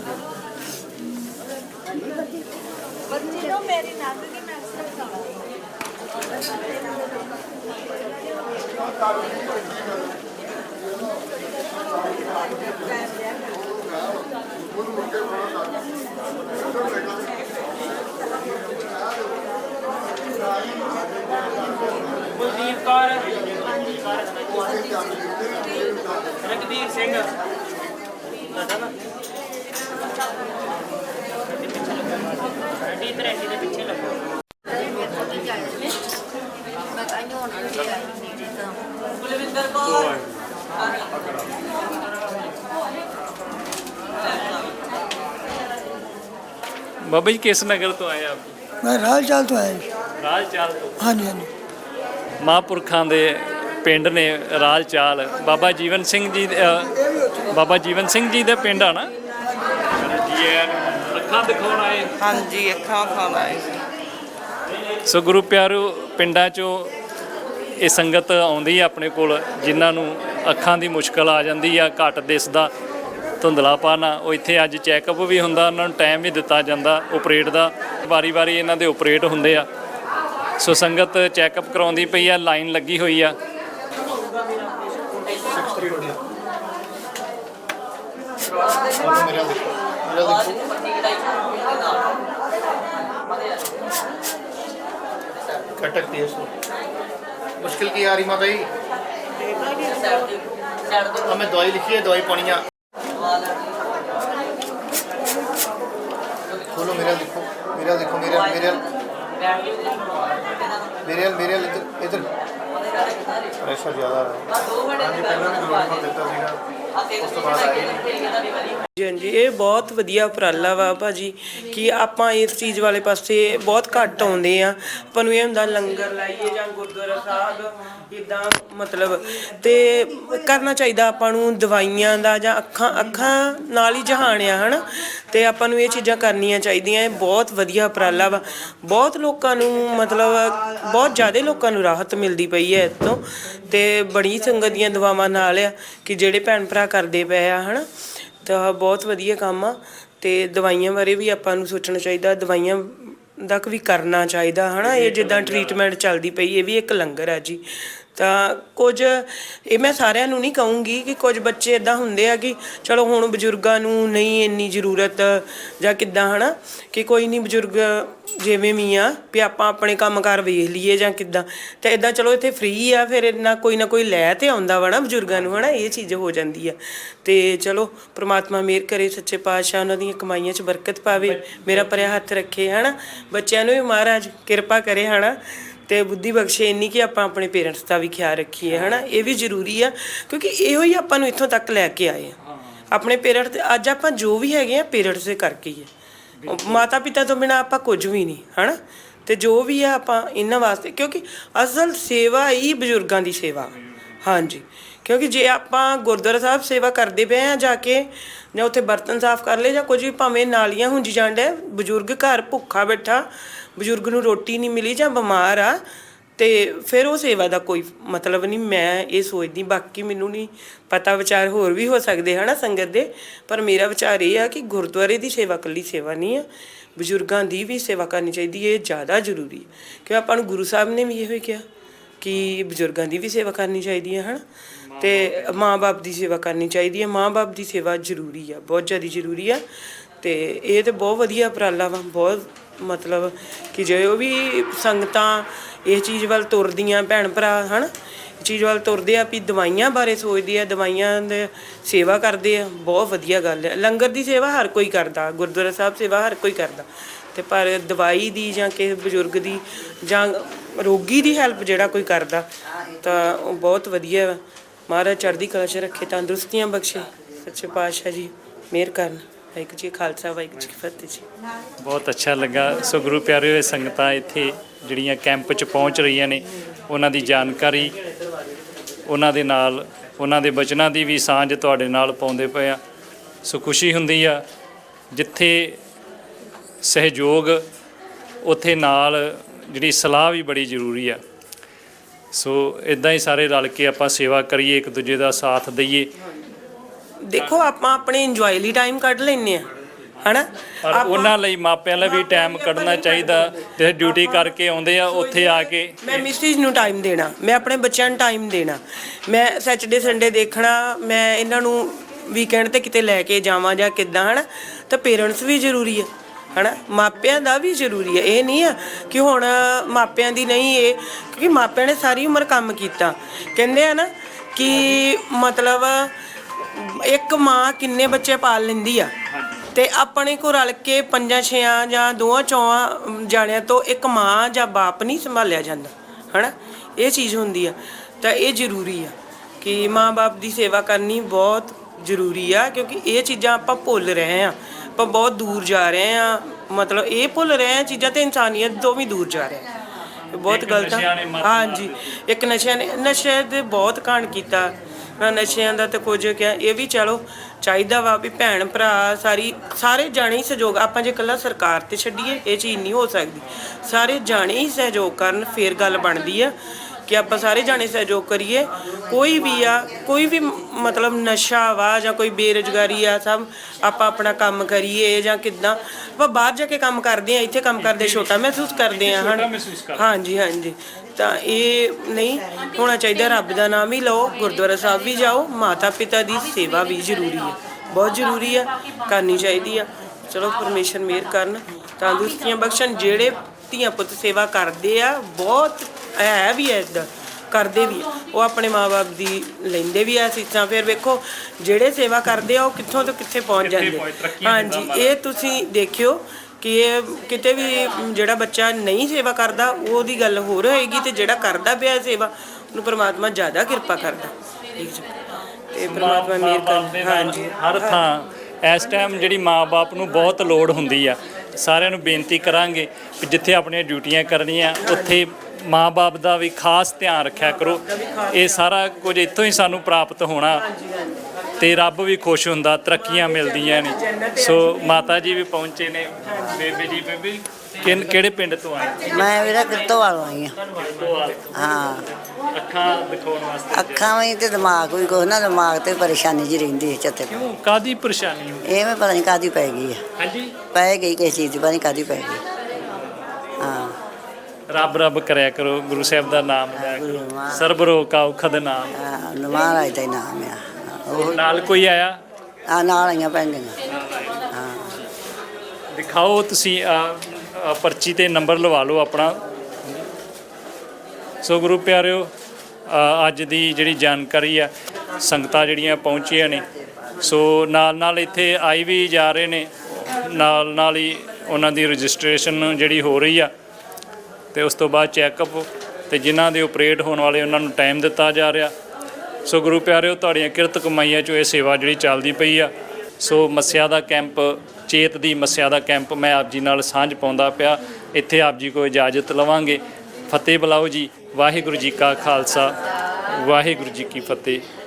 ਕੁਲਦੀਪ ਕੌਰ ਰਗਵੀਰ ਸਿੰਘ ਤੁਹਾਡਾ ਨਾ ਗੱਡੀ ਤੇ ਰੈਡੀ ਦੇ ਪਿੱਛੇ ਲੱਗੋ ਕੁਲਵਿੰਦਰ ਕੌਰ ਬਾਬਾ ਜੀ ਕਿਸ ਨਗਰ ਤੋਂ ਆਏ ਆਪ ਮੈਂ ਰਾਲ ਚਾਲ ਤੋਂ ਆਇਆ ਜੀ। ਰਾਜ ਚਾਲ ਤੋਂ ਹਾਂਜੀ ਹਾਂਜੀ ਮਹਾਂਪੁਰਖਾਂ ਦੇ ਪਿੰਡ ਨੇ ਰਾਜ ਚਾਲ। ਬਾਬਾ ਜੀਵਨ ਸਿੰਘ ਜੀ ਬਾਬਾ ਜੀਵਨ ਸਿੰਘ ਜੀ ਦੇ ਪਿੰਡ ਆ ਨਾ? ਜੀ। ਅੱਖਾਂ ਦਿਖਾਉਣ ਆਏ। ਹਾਂਜੀ ਅੱਖਾਂ ਖਾਣਾ ਹੈ ਸੋ। ਗੁਰੂ ਪਿਆਰੋ ਪਿੰਡਾਂ 'ਚੋਂ ਇਹ ਸੰਗਤ ਆਉਂਦੀ ਆ ਆਪਣੇ ਕੋਲ ਜਿਨ੍ਹਾਂ ਨੂੰ ਅੱਖਾਂ ਦੀ ਮੁਸ਼ਕਲ ਆ ਜਾਂਦੀ ਆ ਘੱਟ ਦਿਸਦਾ ਧੁੰਦਲਾਪਨ ਆ ਉਹ ਇੱਥੇ ਅੱਜ ਚੈੱਕਅਪ ਵੀ ਹੁੰਦਾ ਉਹਨਾਂ ਨੂੰ ਟਾਈਮ ਵੀ ਦਿੱਤਾ ਜਾਂਦਾ ਆਪਰੇਟ ਦਾ। ਵਾਰੀ-ਵਾਰੀ ਇਹਨਾਂ ਦੇ ਆਪਰੇਟ ਹੁੰਦੇ ਆ। ਸੋ ਸੰਗਤ ਚੈੱਕਅਪ ਕਰਾਉਂਦੀ ਪਈ ਆ ਲਾਈਨ ਲੱਗੀ ਹੋਈ ਆ। ਚਲੋ ਮੇਰੇ ਨਾਲ ਦੇਖੋ ਮੇਰੇ ਨਾਲ ਦੇਖੋ ਕਟਕ ਕਲੀਅਰ ਸੋ ਮੁਸ਼ਕਿਲ ਕੀ ਆ ਰਹੀ ਮਾਤਾ ਜੀ? ਆ ਮੈਂ ਦਵਾਈ ਲਿਖੀ ਹੈ ਦਵਾਈ ਪਾਉਣੀ ਆ। ਮੇਰੇ ਨਾਲ ਦੇਖੋ ਮੇਰੇ ਨਾਲ ਇੱਧਰ ਇੱਧਰ। ਪ੍ਰੈਸ਼ਰ ਜ਼ਿਆਦਾ ਆ ਰਿਹਾ ਹਾਂਜੀ ਪਹਿਲਾਂ ਵੀ ਪਾ ਦਿੱਤਾ ਸੀਗਾ। ਉਸ ਜੀ ਹਾਂਜੀ, ਇਹ ਬਹੁਤ ਵਧੀਆ ਉਪਰਾਲਾ ਵਾ ਭਾਜੀ, ਕਿ ਆਪਾਂ ਇਸ ਚੀਜ਼ ਵਾਲੇ ਪਾਸੇ ਬਹੁਤ ਘੱਟ ਆਉਂਦੇ ਆ ਆਪਾਂ ਨੂੰ ਇਹ ਹੁੰਦਾ ਲੰਗਰ ਲਾਈਏ ਜਾਂ ਗੁਰਦੁਆਰਾ ਸਾਹਿਬ, ਇਦਾਂ ਮਤਲਬ, ਤੇ ਕਰਨਾ ਚਾਹੀਦਾ ਆਪਾਂ ਨੂੰ ਦਵਾਈਆਂ ਦਾ ਜਾਂ ਅੱਖਾਂ ਅੱਖਾਂ ਨਾਲ ਹੀ ਜਹਾਨ ਆ, ਹਨਾ? ਤੇ ਆਪਾਂ ਨੂੰ ਇਹ ਚੀਜ਼ਾਂ ਕਰਨੀਆਂ ਚਾਹੀਦੀਆਂ, ਇਹ ਬਹੁਤ ਵਧੀਆ ਉਪਰਾਲਾ ਵਾ। ਬਹੁਤ ਲੋਕਾਂ ਨੂੰ ਮਤਲਬ, ਬਹੁਤ ਜ਼ਿਆਦਾ ਲੋਕਾਂ ਨੂੰ ਰਾਹਤ ਮਿਲਦੀ ਪਈ ਹੈ ਇਸ ਤੋਂ ਤੇ ਬੜੀ ਸੰਗਤ ਦੀਆਂ ਦੁਆਵਾਂ ਨਾਲ ਆ, ਕਿ ਜਿਹੜੇ ਭੈਣ ਭਰਾ ਕਰਦੇ ਪਏ ਆ, ਹਨਾ? ਤਾਂ ਬਹੁਤ ਵਧੀਆ ਕੰਮ ਆ ਤੇ ਦਵਾਈਆਂ ਬਾਰੇ ਵੀ ਆਪਾਂ ਨੂੰ ਸੋਚਣਾ ਚਾਹੀਦਾ, ਦਵਾਈਆਂ ਤੱਕ ਵੀ ਕਰਨਾ ਚਾਹੀਦਾ, ਹਨਾ? ਇਹ ਜਿੱਦਾਂ ਟ੍ਰੀਟਮੈਂਟ ਚੱਲਦੀ ਪਈ, ਇਹ ਵੀ ਇੱਕ ਲੰਗਰ ਆ ਜੀ। ਤਾਂ ਕੁਝ, ਇਹ ਮੈਂ ਸਾਰਿਆਂ ਨੂੰ ਨਹੀਂ ਕਹੂੰਗੀ ਕਿ ਕੁਝ ਬੱਚੇ ਇਦਾਂ ਹੁੰਦੇ ਆ ਕਿ ਚਲੋ ਹੁਣ ਬਜ਼ੁਰਗਾਂ ਨੂੰ ਨਹੀਂ ਇੰਨੀ ਜ਼ਰੂਰਤ ਜਾਂ ਕਿੱਦਾਂ, ਹਨਾ? ਕਿ ਕੋਈ ਨਹੀਂ ਬਜ਼ੁਰਗ ਜਿਵੇਂ ਵੀ ਆ ਵੀ ਆਪਾਂ ਆਪਣੇ ਕੰਮਕਾਰ ਵੇਖ ਲਈਏ ਜਾਂ ਕਿੱਦਾਂ। ਤੇ ਇਦਾਂ ਚਲੋ ਇੱਥੇ ਫ੍ਰੀ ਆ, ਫਿਰ ਇੰਨਾ ਕੋਈ ਨਾ ਕੋਈ ਲੈ ਤੇ ਆਉਂਦਾ ਵਾ ਨਾ ਬਜ਼ੁਰਗਾਂ ਨੂੰ, ਹਨਾ, ਇਹ ਚੀਜ਼ ਹੋ ਜਾਂਦੀ ਆ। ਤੇ ਚਲੋ, ਪ੍ਰਮਾਤਮਾ ਮਿਹਰ ਕਰੇ, ਸੱਚੇ ਪਾਤਸ਼ਾਹ ਉਹਨਾਂ ਦੀਆਂ ਕਮਾਈਆਂ 'ਚ ਬਰਕਤ ਪਾਵੇ, ਮੇਰਾ ਪਰਿਆ ਹੱਥ ਰੱਖੇ, ਹਨਾ। ਬੱਚਿਆਂ ਨੂੰ ਵੀ ਮਹਾਰਾਜ ਕਿਰਪਾ ਕਰੇ, ਹਨਾ। ਤੇ ਬੁੱਧੀ ਬਖਸ਼ੇ ਇੰਨੀ ਕਿ ਆਪਾਂ ਆਪਣੇ ਪੇਰੈਂਟਸ ਦਾ ਵੀ ਖਿਆਲ ਰੱਖੀਏ, ਹਨਾ। ਇਹ ਵੀ ਜ਼ਰੂਰੀ ਆ, ਕਿਉਂਕਿ ਇਹੋ ਹੀ ਆਪਾਂ ਨੂੰ ਇੱਥੋਂ ਤੱਕ ਲੈ ਕੇ ਆਏ ਆ। ਆਪਣੇ ਪੇਰੈਂਟਸ, ਅੱਜ ਆਪਾਂ ਜੋ ਵੀ ਹੈਗੇ ਆ, ਪੇਰੈਂਟਸ ਦੇ ਕਰਕੇ ਹੀ ਹੈ ਮਾਤਾ ਪਿਤਾ ਤੋਂ ਬਿਨਾ ਆਪਾਂ ਕੁਝ ਵੀ ਨਹੀਂ, ਹਨਾ? ਤੇ ਜੋ ਵੀ ਆ ਆਪਾਂ ਇਹਨਾਂ ਵਾਸਤੇ, ਕਿਉਂਕਿ ਅਸਲ ਸੇਵਾ ਹੀ ਬਜ਼ੁਰਗਾਂ ਦੀ ਸੇਵਾ। ਹਾਂਜੀ। ਕਿਉਂਕਿ ਜੇ ਆਪਾਂ ਗੁਰਦੁਆਰਾ ਸਾਹਿਬ ਸੇਵਾ ਕਰਦੇ ਪਏ ਆ ਜਾ ਕੇ, ਜਾਂ ਉੱਥੇ ਬਰਤਨ ਸਾਫ਼ ਕਰ ਲਏ ਜਾਂ ਕੁਝ ਵੀ, ਭਾਵੇਂ ਨਾਲੀਆਂ ਹੁੰਜੀ ਜਾਂਦੇ ਬਜ਼ੁਰਗ ਘਰ ਭੁੱਖਾ ਬੈਠਾ, ਬਜ਼ੁਰਗ ਨੂੰ ਰੋਟੀ ਨਹੀਂ ਮਿਲੀ ਜਾਂ ਬਿਮਾਰ ਆ ਤੇ ਫਿਰ ਉਹ ਸੇਵਾ ਦਾ ਕੋਈ ਮਤਲਬ ਨਹੀਂ, ਮੈਂ ਇਹ ਸੋਚਦੀ, ਬਾਕੀ ਮੈਨੂੰ ਨਹੀਂ ਪਤਾ ਵਿਚਾਰ ਹੋਰ ਵੀ ਹੋ ਸਕਦੇ ਹਨਾ ਸੰਗਤ ਦੇ, ਪਰ ਮੇਰਾ ਵਿਚਾਰ ਇਹ ਆ ਕਿ ਗੁਰਦੁਆਰੇ ਦੀ ਸੇਵਾ ਕੱਲੀ ਸੇਵਾ ਨਹੀਂ ਆ, ਬਜ਼ੁਰਗਾਂ ਦੀ ਵੀ ਸੇਵਾ ਕਰਨੀ ਚਾਹੀਦੀ ਹੈ, ਇਹ ਜ਼ਿਆਦਾ ਜ਼ਰੂਰੀ ਹੈ। ਕਿਉਂ ਆਪਾਂ ਨੂੰ ਗੁਰੂ ਸਾਹਿਬ ਨੇ ਵੀ ਇਹੋ ਹੀ ਕਿਹਾ ਕਿ ਬਜ਼ੁਰਗਾਂ ਦੀ ਵੀ ਸੇਵਾ ਕਰਨੀ ਚਾਹੀਦੀ ਹੈ ਹਨਾ, ਤੇ ਮਾਂ-ਬਾਪ ਦੀ ਸੇਵਾ ਕਰਨੀ ਚਾਹੀਦੀ ਹੈ, ਮਾਂ-ਬਾਪ ਦੀ ਸੇਵਾ ਜ਼ਰੂਰੀ ਆ, ਬਹੁਤ ਜ਼ਿਆਦਾ ਜ਼ਰੂਰੀ ਆ, ਤੇ ਇਹ ਤੇ ਬਹੁਤ ਵਧੀਆ ਉਪਰਾਲਾ ਵਾ, ਬਹੁਤ ਮਤਲਬ ਕਿ ਜੇ ਉਹ ਵੀ ਸੰਗਤਾਂ ਇਹ ਚੀਜ਼ ਵੱਲ ਤੁਰਦੀਆਂ ਭੈਣ ਭਰਾ, ਹਨ? ਇਹ ਚੀਜ਼ ਵੱਲ ਤੁਰਦੇ ਆ ਵੀ ਦਵਾਈਆਂ ਬਾਰੇ ਸੋਚਦੇ ਆ, ਦਵਾਈਆਂ ਦੇ ਸੇਵਾ ਕਰਦੇ ਆ, ਬਹੁਤ ਵਧੀਆ ਗੱਲ ਹੈ ਲੰਗਰ ਦੀ ਸੇਵਾ ਹਰ ਕੋਈ ਕਰਦਾ, ਗੁਰਦੁਆਰਾ ਸਾਹਿਬ ਸੇਵਾ ਹਰ ਕੋਈ ਕਰਦਾ। ਤੇ ਪਰ ਦਵਾਈ ਦੀ ਜਾਂ ਕਿਸੇ ਬਜ਼ੁਰਗ ਦੀ ਜਾਂ ਰੋਗੀ ਦੀ ਹੈਲਪ ਜਿਹੜਾ ਕੋਈ ਕਰਦਾ, ਤਾਂ ਉਹ ਬਹੁਤ ਵਧੀਆ ਵਾ। ਮਹਾਰਾਜ ਚੜ੍ਹਦੀ ਕਲਾ 'ਚ ਰੱਖੇ, ਤੰਦਰੁਸਤੀਆਂ ਬਖਸ਼ੇ। ਸੱਚੇ ਪਾਤਸ਼ਾਹ ਜੀ, ਮਿਹਰ ਕਰਨ। ਵਾਹਿਗੁਰੂ ਜੀ ਖਾਲਸਾ, ਵਾਹਿਗੁਰੂ ਜੀ ਕੀ ਫਤਿਹ ਜੀ। ਬਹੁਤ ਅੱਛਾ ਲੱਗਾ। ਸੋ ਗੁਰੂ ਪਿਆਰੇ ਹੋਏ ਸੰਗਤਾਂ ਇੱਥੇ ਜਿਹੜੀਆਂ ਕੈਂਪ 'ਚ ਪਹੁੰਚ ਰਹੀਆਂ ਨੇ, ਉਹਨਾਂ ਦੀ ਜਾਣਕਾਰੀ, ਉਹਨਾਂ ਦੇ ਨਾਲ, ਉਹਨਾਂ ਦੇ ਬਚਨਾਂ ਦੀ ਵੀ ਸਾਂਝ ਤੁਹਾਡੇ ਨਾਲ ਪਾਉਂਦੇ ਪਏ ਆ। ਸੋ ਖੁਸ਼ੀ ਹੁੰਦੀ ਆ, ਜਿੱਥੇ ਸਹਿਯੋਗ, ਉੱਥੇ ਨਾਲ ਜਿਹੜੀ ਸਲਾਹ ਵੀ ਬੜੀ ਜ਼ਰੂਰੀ ਆ। ਸੋ ਇਦਾਂ ਹੀ ਸਾਰੇ ਰਲ ਕੇ ਆਪਾਂ ਸੇਵਾ ਕਰੀਏ, ਇੱਕ ਦੂਜੇ ਦਾ ਸਾਥ ਦਈਏ। ਦੇਖੋ ਆਪਾਂ ਆਪਣੇ ਇੰਜੋਏ ਲਈ ਟਾਈਮ ਕੱਢ ਲੈਨੇ ਆ ਹਨਾ? ਪਰ ਉਹਨਾਂ ਲਈ ਮਾਪਿਆਂ ਲਈ ਵੀ ਟਾਈਮ ਕੱਢਣਾ ਚਾਹੀਦਾ ਤੇ ਡਿਊਟੀ ਕਰਕੇ ਆਉਂਦੇ ਆ ਉੱਥੇ ਆ ਕੇ ਮੈਂ ਮਿਸਟਰੀਜ਼ ਨੂੰ ਟਾਈਮ ਦੇਣਾ ਮੈਂ ਆਪਣੇ ਬੱਚਿਆਂ ਨੂੰ ਟਾਈਮ ਦੇਣਾ। ਮੈਂ ਸੈਚਰਡੇ ਸੰਡੇ ਦੇਖਣਾ ਮੈਂ ਇਹਨਾਂ ਨੂੰ ਵੀਕਐਂਡ ਤੇ ਕਿਤੇ ਲੈ ਕੇ ਜਾਵਾਂ ਜਾਂ ਕਿੱਦਾਂ ਹਨਾ? ਤਾਂ ਪੇਰੈਂਟਸ ਵੀ ਜ਼ਰੂਰੀ ਹੈ ਹਨਾ? ਮਾਪਿਆਂ ਦਾ ਵੀ ਜ਼ਰੂਰੀ ਹੈ ਇਹ ਨਹੀਂ ਆ ਕਿ ਹੁਣ ਮਾਪਿਆਂ ਦੀ ਨਹੀਂ ਇਹ ਕਿਉਂਕਿ ਮਾਪਿਆਂ ਨੇ ਸਾਰੀ ਉਮਰ ਕੰਮ ਕੀਤਾ। ਕਹਿੰਦੇ ਆ ਨਾ ਕਿ ਮਤਲਬ ਇੱਕ ਮਾਂ ਕਿੰਨੇ ਬੱਚੇ ਪਾਲ ਲੈਂਦੀ ਆ? ਤੇ ਆਪਣੇ ਕੋ ਰਲ ਕੇ ਪੰਜਾਂ ਛੇਆਂ ਜਾਂ ਦੋਆਂ ਚੌਆਂ ਜਾਣਿਆਂ ਤੋਂ ਇੱਕ ਮਾਂ ਜਾਂ ਬਾਪ ਨਹੀਂ ਸੰਭਾਲਿਆ ਜਾਂਦਾ ਹਨਾ? ਇਹ ਚੀਜ਼ ਹੁੰਦੀ ਆ। ਤਾਂ ਇਹ ਜ਼ਰੂਰੀ ਆ ਕਿ ਮਾਂ-ਬਾਪ ਦੀ ਸੇਵਾ ਕਰਨੀ ਬਹੁਤ ਜ਼ਰੂਰੀ ਆ ਕਿਉਂਕਿ ਇਹ ਚੀਜ਼ਾਂ ਆਪਾਂ ਭੁੱਲ ਰਹੇ ਆ। ਆਪਾਂ ਬਹੁਤ ਦੂਰ ਜਾ ਰਹੇ ਆ। ਮਤਲਬ ਇਹ ਭੁੱਲ ਰਹੇ ਆ ਚੀਜ਼ਾਂ ਤੇ ਇਨਸਾਨੀਅਤ ਤੋਂ ਵੀ ਦੂਰ ਜਾ ਰਹੇ ਆ। ਬਹੁਤ ਗਲਤ ਆ। ਹਾਂਜੀ। ਇੱਕ ਨਸ਼ਿਆਂ ਨੇ ਨਸ਼ੇ ਦੇ ਬਹੁਤ ਕਾਂਡ ਕੀਤਾ। ਨਸ਼ਿਆਂ ਦਾ ਤੇ ਕੁਝ ਕਿਹਾ ਇਹ ਵੀ ਚਲੋ ਚਾਹੀਦਾ ਵਾ ਵੀ ਭੈਣ ਭਰਾ ਸਾਰੀ ਸਾਰੇ ਜਾਣੇ ਹੀ ਸਹਿਯੋਗ ਆਪਾਂ ਜੇ ਇਕੱਲਾ ਸਰਕਾਰ ਤੇ ਛੱਡੀਏ ਇਹ ਚੀਜ਼ ਨਹੀਂ ਹੋ ਸਕਦੀ। ਸਾਰੇ ਜਾਣੇ ਹੀ ਸਹਿਯੋਗ ਕਰਨ ਫੇਰ ਗੱਲ ਬਣਦੀ ਆ ਕਿ ਆਪਾਂ ਸਾਰੇ ਜਾਣੇ ਸਹਿਯੋਗ ਕਰੀਏ। ਕੋਈ ਵੀ ਆ ਕੋਈ ਵੀ ਮਤਲਬ ਨਸ਼ਾ ਵਾ ਜਾਂ ਕੋਈ ਬੇਰੁਜ਼ਗਾਰੀ ਆ ਸਭ ਆਪਾਂ ਆਪਣਾ ਕੰਮ ਕਰੀਏ ਜਾਂ ਕਿੱਦਾਂ। ਆਪਾਂ ਬਾਹਰ ਜਾ ਕੇ ਕੰਮ ਕਰਦੇ ਆ ਇੱਥੇ ਕੰਮ ਕਰਦੇ ਛੋਟਾ ਮਹਿਸੂਸ ਕਰਦੇ ਆ ਹਨ? ਹਾਂਜੀ ਹਾਂਜੀ। ਤਾਂ ਇਹ ਨਹੀਂ ਹੋਣਾ ਚਾਹੀਦਾ। ਰੱਬ ਦਾ ਨਾਮ ਵੀ ਲਓ ਗੁਰਦੁਆਰਾ ਸਾਹਿਬ ਵੀ ਜਾਓ ਮਾਤਾ ਪਿਤਾ ਦੀ ਸੇਵਾ ਵੀ ਜ਼ਰੂਰੀ ਹੈ। ਬਹੁਤ ਜ਼ਰੂਰੀ ਆ ਕਰਨੀ ਚਾਹੀਦੀ ਆ। ਚਲੋ ਪਰਮੇਸ਼ਰ ਮਿਹਰ ਕਰਨ ਤੰਦਰੁਸਤੀਆਂ ਬਖਸ਼ਣ। ਜਿਹੜੇ ਧੀਆਂ ਪੁੱਤ ਸੇਵਾ ਕਰਦੇ ਆ ਬਹੁਤ ਹੈ ਵੀ ਐ ਇਦਾਂ ਕਰਦੇ ਵੀ ਆ। ਉਹ ਆਪਣੇ ਮਾਪੇ ਦੀ ਲੈਂਦੇ ਵੀ ਆ ਸੀਸਾਂ। ਫਿਰ ਵੇਖੋ ਜਿਹੜੇ ਸੇਵਾ ਕਰਦੇ ਆ ਉਹ ਕਿੱਥੋਂ ਤੋਂ ਕਿੱਥੇ ਪਹੁੰਚ ਜਾਂਦੇ ਪਹੁੰਚ- ਤਰੱਕੀਆਂ ਹਾਂਜੀ ਇਹ ਤੁਸੀਂ ਦੇਖਿਓ ਕਿ ਇਹ ਕਿਤੇ ਵੀ ਜਿਹੜਾ ਬੱਚਾ ਨਹੀਂ ਸੇਵਾ ਕਰਦਾ ਉਹਦੀ ਗੱਲ ਹੋਰ ਹੋਏਗੀ ਤੇ ਜਿਹੜਾ ਕਰਦਾ ਪਿਆ ਸੇਵਾ ਉਹਨੂੰ ਪ੍ਰਮਾਤਮਾ ਜ਼ਿਆਦਾ ਕਿਰਪਾ ਕਰਦਾ। ਠੀਕ ਜੀ। ਤੇ ਪ੍ਰਮਾਤਮਾ ਮਿਹਰ ਨਾਲ ਹਾਂਜੀ। ਹਰ ਥਾਂ ਇਸ ਟਾਈਮ ਜਿਹੜੀ ਮਾਂ-ਬਾਪ ਨੂੰ ਬਹੁਤ ਲੋੜ ਹੁੰਦੀ ਆ। ਸਾਰਿਆਂ ਨੂੰ ਬੇਨਤੀ ਕਰਾਂਗੇ ਕਿ ਜਿੱਥੇ ਆਪਣੀਆਂ ਡਿਊਟੀਆਂ ਕਰਨੀਆਂ ਉੱਥੇ ਮਾਂ-ਬਾਪ ਦਾ ਵੀ ਖਾਸ ਧਿਆਨ ਰੱਖਿਆ ਕਰੋ। ਇਹ ਸਾਰਾ ਕੁਝ ਇੱਥੋਂ ਹੀ ਸਾਨੂੰ ਪ੍ਰਾਪਤ ਹੋਣਾ। ਤੇ ਰੱਬ ਵੀ ਖੁਸ਼ ਹੁੰਦਾ ਤਰੱਕੀਆਂ ਮਿਲਦੀਆਂ ਨੇ। ਸੋ ਮਾਤਾ ਜੀ ਵੀ ਪਹੁੰਚੇ ਨੇ। ਬੇਬੇ ਜੀ ਬੇਬੇ ਕਿਨ ਕਿਹੜੇ ਪਿੰਡ ਤੋਂ ਆਏ? ਮੈਂ ਵੀਰਾ ਕਿੱਤੋਂ ਵਾਲੋਂ ਆਈ ਆ ਹਾਂ। ਅੱਖਾਂ ਦਿਖਾਉਣ ਵਾਸਤੇ ਅੱਖਾਂ ਵੀ ਤੇ ਦਿਮਾਗ ਵੀ ਕੁਛ ਨਾ ਦਿਮਾਗ ਤੇ ਪਰੇਸ਼ਾਨੀ ਜੀ ਰਹਿੰਦੀ ਹੈ ਚੱਤੇ ਕਿਉਂ? ਕਾਦੀ ਪਰੇਸ਼ਾਨੀ ਹੋ ਇਹ ਮੈਂ ਪਤਾ ਨਹੀਂ ਕਾਦੀ ਪੈ ਗਈ ਹੈ ਹਾਂਜੀ। ਪੈ ਗਈ ਕਿਸੇ ਚੀਜ਼ ਦੀ ਪਤਾ ਨਹੀਂ ਕਾਦੀ ਪੈ ਗਈ। ਹਾਂ। ਰੱਬ ਰੱਬ ਕਰਿਆ ਕਰੋ ਗੁਰੂ ਸਾਹਿਬ ਦਾ ਨਾਮ ਲਿਆ ਕਰੋ ਸਰਬ ਰੋਗ ਕਾ ਔਖਦ ਨਾਮ। ਹਾਂ, ਮਹਾਰਾਜ ਦਾ ਹੀ ਨਾਮ ਆ। ਉਹ ਨਾਲ ਕੋਈ ਆਇਆ? ਆ ਨਾਲ ਆਈਆਂ ਪੈਂਦੀਆਂ ਹਾਂ। ਦਿਖਾਓ ਤੁਸੀਂ ਪਰਚੀ ਤੇ ਨੰਬਰ ਲਵਾ ਲਓ ਆਪਣਾ। ਸੋ ਗੁਰੂ ਪਿਆਰਿਓ ਅਹ, ਅੱਜ ਦੀ ਜਿਹੜੀ ਜਾਣਕਾਰੀ ਆ ਸੰਗਤਾਂ ਜਿਹੜੀਆਂ ਪਹੁੰਚੀਆਂ ਨੇ ਸੋ ਨਾਲ ਨਾਲ ਇੱਥੇ ਆਈ ਵੀ ਜਾ ਰਹੇ ਨੇ ਨਾਲ ਨਾਲ ਹੀ ਉਹਨਾਂ ਦੀ ਰਜਿਸਟ੍ਰੇਸ਼ਨ ਜਿਹੜੀ ਹੋ ਰਹੀ ਆ ਤੇ ਉਸ ਤੋਂ ਬਾਅਦ ਚੈੱਕਅਪ ਤੇ ਜਿਨ੍ਹਾਂ ਦੇ ਆਪਰੇਟ ਹੋਣ ਵਾਲੇ ਉਹਨਾਂ ਨੂੰ ਟਾਈਮ ਦਿੱਤਾ ਜਾ ਰਿਹਾ। ਸੋ ਗੁਰੂ ਪਿਆਰਿਓ, ਤੁਹਾਡੀਆਂ ਕਿਰਤ ਕਮਾਈਆਂ ਚੋਂ ਇਹ ਸੇਵਾ ਜਿਹੜੀ ਚੱਲਦੀ ਪਈ ਆ। ਸੋ ਮੱਸਿਆ ਦਾ ਕੈਂਪ, ਚੇਤ ਦੀ ਮੱਸਿਆ ਦਾ ਕੈਂਪ ਮੈਂ ਆਪ ਜੀ ਨਾਲ ਸਾਂਝ ਪਾਉਂਦਾ ਪਿਆ। ਇੱਥੇ ਆਪ ਜੀ ਕੋ ਇਜਾਜ਼ਤ ਲਵਾਂਗੇ। ਫਤਿਹ ਬੁਲਾਓ ਜੀ। ਵਾਹਿਗੁਰੂ ਜੀ ਕਾ ਖਾਲਸਾ। ਵਾਹਿਗੁਰੂ ਜੀ ਕੀ ਫਤਿਹ।